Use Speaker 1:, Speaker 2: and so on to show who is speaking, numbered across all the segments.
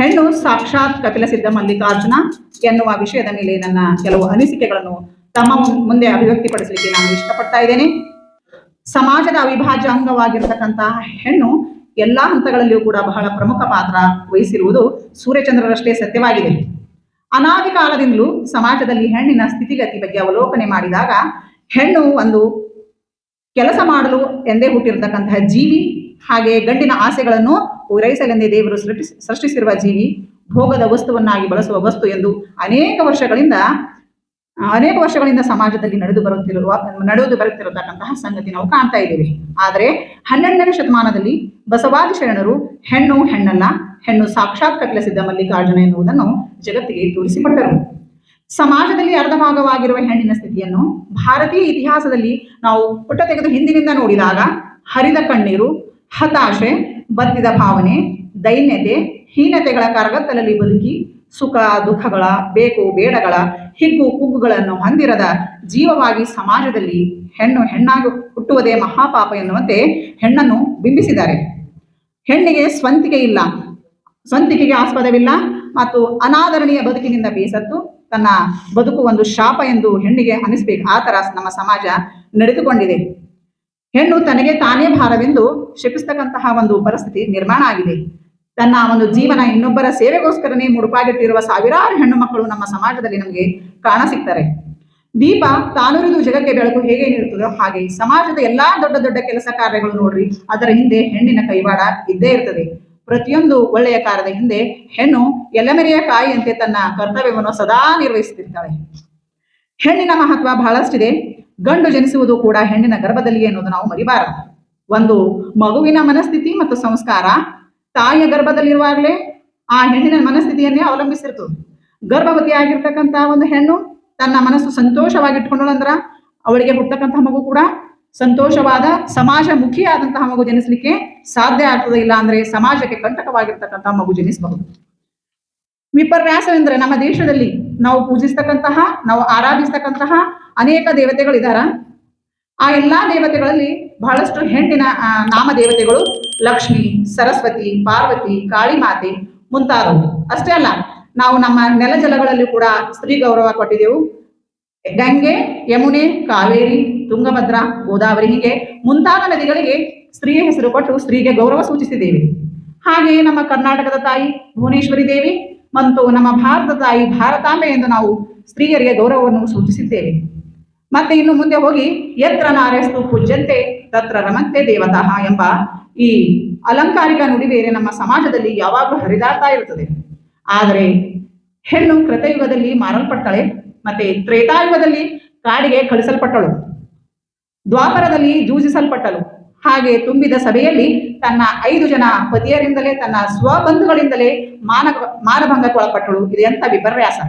Speaker 1: ಹೆಣ್ಣು ಸಾಕ್ಷಾತ್ ಕಪಿಲ ಸಿದ್ಧ ಮಲ್ಲಿಕಾರ್ಜುನ ಎನ್ನುವ ವಿಷಯದ ಮೇಲೆ ನನ್ನ ಕೆಲವು ಅನಿಸಿಕೆಗಳನ್ನು ತಮ್ಮ ಮುಂದೆ ಅಭಿವ್ಯಕ್ತಿಪಡಿಸಲಿಕ್ಕೆ ನಾನು ಇಷ್ಟಪಡ್ತಾ ಇದ್ದೇನೆ. ಸಮಾಜದ ಅವಿಭಾಜ್ಯ ಅಂಗವಾಗಿರ್ತಕ್ಕಂತಹ ಹೆಣ್ಣು ಎಲ್ಲಾ ಹಂತಗಳಲ್ಲಿಯೂ ಕೂಡ ಬಹಳ ಪ್ರಮುಖ ಪಾತ್ರ ವಹಿಸಿರುವುದು ಸೂರ್ಯಚಂದ್ರರಷ್ಟೇ ಸತ್ಯವಾಗಿದೆ. ಅನಾದಿ ಕಾಲದಿಂದಲೂ ಸಮಾಜದಲ್ಲಿ ಹೆಣ್ಣಿನ ಸ್ಥಿತಿಗತಿ ಬಗ್ಗೆ ಅವಲೋಕನೆ ಮಾಡಿದಾಗ ಹೆಣ್ಣು ಒಂದು ಕೆಲಸ ಮಾಡಲು ಎಂದೇ ಹುಟ್ಟಿರತಕ್ಕಂತಹ ಜೀವಿ, ಹಾಗೆ ಗಂಡಿನ ಆಸೆಗಳನ್ನು ಪೂರೈಸಲೆಂದೇ ದೇವರು ಸೃಷ್ಟಿಸ್ ಸೃಷ್ಟಿಸಿರುವ ಜೀವಿ ಭೋಗದ ವಸ್ತುವನ್ನಾಗಿ ಬಳಸುವ ವಸ್ತು ಎಂದು ಅನೇಕ ವರ್ಷಗಳಿಂದ ಅನೇಕ ವರ್ಷಗಳಿಂದ ಸಮಾಜದಲ್ಲಿ ನಡೆದು ಬರುತ್ತಿರುವ, ನಡೆದು ಬರುತ್ತಿರತಕ್ಕಂತಹ ಸಂಗತಿ ನಾವು ಕಾಣ್ತಾ ಇದ್ದೇವೆ. ಆದರೆ ಹನ್ನೆರಡನೇ ಶತಮಾನದಲ್ಲಿ ಬಸವಾದಿ ಶರಣರು ಹೆಣ್ಣು ಹೆಣ್ಣಲ್ಲ, ಹೆಣ್ಣು ಸಾಕ್ಷಾತ್ ಕಪಿಲ ಸಿದ್ಧ ಮಲ್ಲಿಕಾರ್ಜುನ ಎನ್ನುವುದನ್ನು ಜಗತ್ತಿಗೆ ತೋರಿಸಿಕೊಟ್ಟರು. ಸಮಾಜದಲ್ಲಿ ಅರ್ಧ ಭಾಗವಾಗಿರುವ ಹೆಣ್ಣಿನ ಸ್ಥಿತಿಯನ್ನು ಭಾರತೀಯ ಇತಿಹಾಸದಲ್ಲಿ ನಾವು ಪುಟ್ಟ ತೆಗೆದು ಹಿಂದಿನಿಂದ ನೋಡಿದಾಗ ಹರಿದ ಕಣ್ಣೀರು, ಹತಾಶೆ ಬತ್ತಿದ ಭಾವನೆ, ದೈನ್ಯತೆ, ಹೀನತೆಗಳ ಕರಗತ್ತಲಲ್ಲಿ ಬದುಕಿ ಸುಖ, ದುಃಖಗಳ, ಬೇಕು, ಬೇಡಗಳ, ಹಿಗ್ಗು, ಕುಗ್ಗುಗಳನ್ನು ಹೊಂದಿರದ ಜೀವವಾಗಿ ಸಮಾಜದಲ್ಲಿ ಹೆಣ್ಣು ಹೆಣ್ಣಾಗಿ ಹುಟ್ಟುವುದೇ ಮಹಾಪಾಪ ಎನ್ನುವಂತೆ ಹೆಣ್ಣನ್ನು ಬಿಂಬಿಸಿದ್ದಾರೆ. ಹೆಣ್ಣಿಗೆ ಸ್ವಂತಿಕೆ ಇಲ್ಲ, ಸ್ವಂತಿಕೆಗೆ ಆಸ್ಪದವಿಲ್ಲ ಮತ್ತು ಅನಾದರಣೀಯ ಬದುಕಿನಿಂದ ಬೇಸತ್ತು ತನ್ನ ಬದುಕು ಒಂದು ಶಾಪ ಎಂದು ಹೆಣ್ಣಿಗೆ ಅನಿಸ್ಬೇಕು. ಆ ತರ ನಮ್ಮ ಸಮಾಜ ನಡೆದುಕೊಂಡಿದೆ. ಹೆಣ್ಣು ತನಗೆ ತಾನೇ ಭಾರವೆಂದು ಶಪಿಸ್ತಕ್ಕಂತಹ ಒಂದು ಪರಿಸ್ಥಿತಿ ನಿರ್ಮಾಣ ಆಗಿದೆ. ತನ್ನ ಒಂದು ಜೀವನ ಇನ್ನೊಬ್ಬರ ಸೇವೆಗೋಸ್ಕರನೇ ಮುಡುಪಾಗಿಟ್ಟಿರುವ ಸಾವಿರಾರು ಹೆಣ್ಣು ಮಕ್ಕಳು ನಮ್ಮ ಸಮಾಜದಲ್ಲಿ ನಮಗೆ ಕಾಣ ಸಿಗ್ತಾರೆ. ದೀಪ ತಾನುರಿದು ಜಗಕ್ಕೆ ಬೆಳಕು ಹೇಗೆ ನೀಡುತ್ತದೋ ಹಾಗೆ ಸಮಾಜದ ಎಲ್ಲಾ ದೊಡ್ಡ ದೊಡ್ಡ ಕೆಲಸ ಕಾರ್ಯಗಳು ನೋಡ್ರಿ, ಅದರ ಹಿಂದೆ ಹೆಣ್ಣಿನ ಕೈವಾಡ ಇದ್ದೇ ಇರ್ತದೆ. ಪ್ರತಿಯೊಂದು ಒಳ್ಳೆಯ ಕಾರ್ಯದ ಹಿಂದೆ ಹೆಣ್ಣು ಎಲೆಮೆರೆಯ ಕಾಯಿಯಂತೆ ತನ್ನ ಕರ್ತವ್ಯವನ್ನು ಸದಾ ನಿರ್ವಹಿಸುತ್ತಿರ್ತಾಳೆ. ಹೆಣ್ಣಿನ ಮಹತ್ವ ಬಹಳಷ್ಟಿದೆ. ಗಂಡು ಜನಿಸುವುದು ಕೂಡ ಹೆಣ್ಣಿನ ಗರ್ಭದಲ್ಲಿ ಅನ್ನೋದು ನಾವು ಮರಿಬಾರದು. ಒಂದು ಮಗುವಿನ ಮನಸ್ಥಿತಿ ಮತ್ತು ಸಂಸ್ಕಾರ ತಾಯಿಯ ಗರ್ಭದಲ್ಲಿರುವಾಗಲೇ ಆ ಹೆಣ್ಣಿನ ಮನಸ್ಥಿತಿಯನ್ನೇ ಅವಲಂಬಿಸಿರ್ತದೆ. ಗರ್ಭವತಿ ಆಗಿರ್ತಕ್ಕಂಥ ಒಂದು ಹೆಣ್ಣು ತನ್ನ ಮನಸ್ಸು ಸಂತೋಷವಾಗಿಟ್ಕೊಂಡು ಅಂದ್ರ ಅವಳಿಗೆ ಹುಟ್ಟತಕ್ಕಂತಹ ಮಗು ಕೂಡ ಸಂತೋಷವಾದ ಸಮಾಜ ಮುಖಿಯಾದಂತಹ ಮಗು ಜನಿಸಲಿಕ್ಕೆ ಸಾಧ್ಯ ಆಗ್ತದೆ ಇಲ್ಲ ಅಂದ್ರೆ ಸಮಾಜಕ್ಕೆ ಕಂಟಕವಾಗಿರ್ತಕ್ಕಂತಹ ಮಗು ಜನಿಸಬಹುದು. ವಿಪರ್ಯಾಸವೆಂದ್ರೆ ನಮ್ಮ ದೇಶದಲ್ಲಿ ನಾವು ಪೂಜಿಸ್ತಕ್ಕಂತಹ, ನಾವು ಆರಾಧಿಸ್ತಕ್ಕಂತಹ ಅನೇಕ ದೇವತೆಗಳಿದಾರ. ಆ ಎಲ್ಲಾ ದೇವತೆಗಳಲ್ಲಿ ಬಹಳಷ್ಟು ಹೆಣ್ಣಿನ ನಾಮ ದೇವತೆಗಳು ಲಕ್ಷ್ಮಿ, ಸರಸ್ವತಿ, ಪಾರ್ವತಿ, ಕಾಳಿಮಾತೆ ಮುಂತಾದವು. ಅಷ್ಟೇ ಅಲ್ಲ, ನಾವು ನಮ್ಮ ನೆಲ ಜಲಗಳಲ್ಲಿ ಕೂಡ ಸ್ತ್ರೀ ಗೌರವ ಕೊಟ್ಟಿದ್ದೆವು ಗಂಗೆ, ಯಮುನೆ, ಕಾವೇರಿ, ತುಂಗಭದ್ರ, ಗೋದಾವರಿ ಹೀಗೆ ಮುಂತಾದ ನದಿಗಳಿಗೆ ಸ್ತ್ರೀಯ ಹೆಸರು ಕೊಟ್ಟು ಸ್ತ್ರೀಗೆ ಗೌರವ ಸೂಚಿಸಿದ್ದೇವೆ. ಹಾಗೆಯೇ ನಮ್ಮ ಕರ್ನಾಟಕದ ತಾಯಿ ಭುವನೇಶ್ವರಿ ದೇವಿ ಮತ್ತು ನಮ್ಮ ಭಾರತ ತಾಯಿ ಭಾರತಾಂಬೆ ಎಂದು ನಾವು ಸ್ತ್ರೀಯರಿಗೆ ಗೌರವವನ್ನು ಸೂಚಿಸಿದ್ದೇವೆ. ಮತ್ತೆ ಇನ್ನು ಮುಂದೆ ಹೋಗಿ ಯತ್ರ ನಾರೆಸ್ತು ಪೂಜ್ಯಂತೆ ತತ್ರ ರಮಂತೆ ದೇವತಃ ಎಂಬ ಈ ಅಲಂಕಾರಿಕ ನುಡಿ ಬೇರೆ ನಮ್ಮ ಸಮಾಜದಲ್ಲಿ ಯಾವಾಗಲೂ ಹರಿದಾಡ್ತಾ ಇರುತ್ತದೆ. ಆದರೆ ಹೆಣ್ಣು ಕೃತಯುಗದಲ್ಲಿ ಮಾರಲ್ಪಡ್ತಾಳೆ, ಮತ್ತೆ ತ್ರೇತಾಯುಗದಲ್ಲಿ ಕಾಡಿಗೆ ಕಳಿಸಲ್ಪಟ್ಟಳು, ದ್ವಾಪರದಲ್ಲಿ ಜೂಜಿಸಲ್ಪಟ್ಟಳು ಹಾಗೆ ತುಂಬಿದ ಸಭೆಯಲ್ಲಿ ತನ್ನ ಐದು ಜನ ಪತಿಯರಿಂದಲೇ ತನ್ನ ಸ್ವಬಂಧುಗಳಿಂದಲೇ ಮಾನ ಮಾನಭಂಗಕ್ಕೊಳಪಟ್ಟಳು. ಇದು ಎಂಥ ವಿಪರ್ಯಾಸ.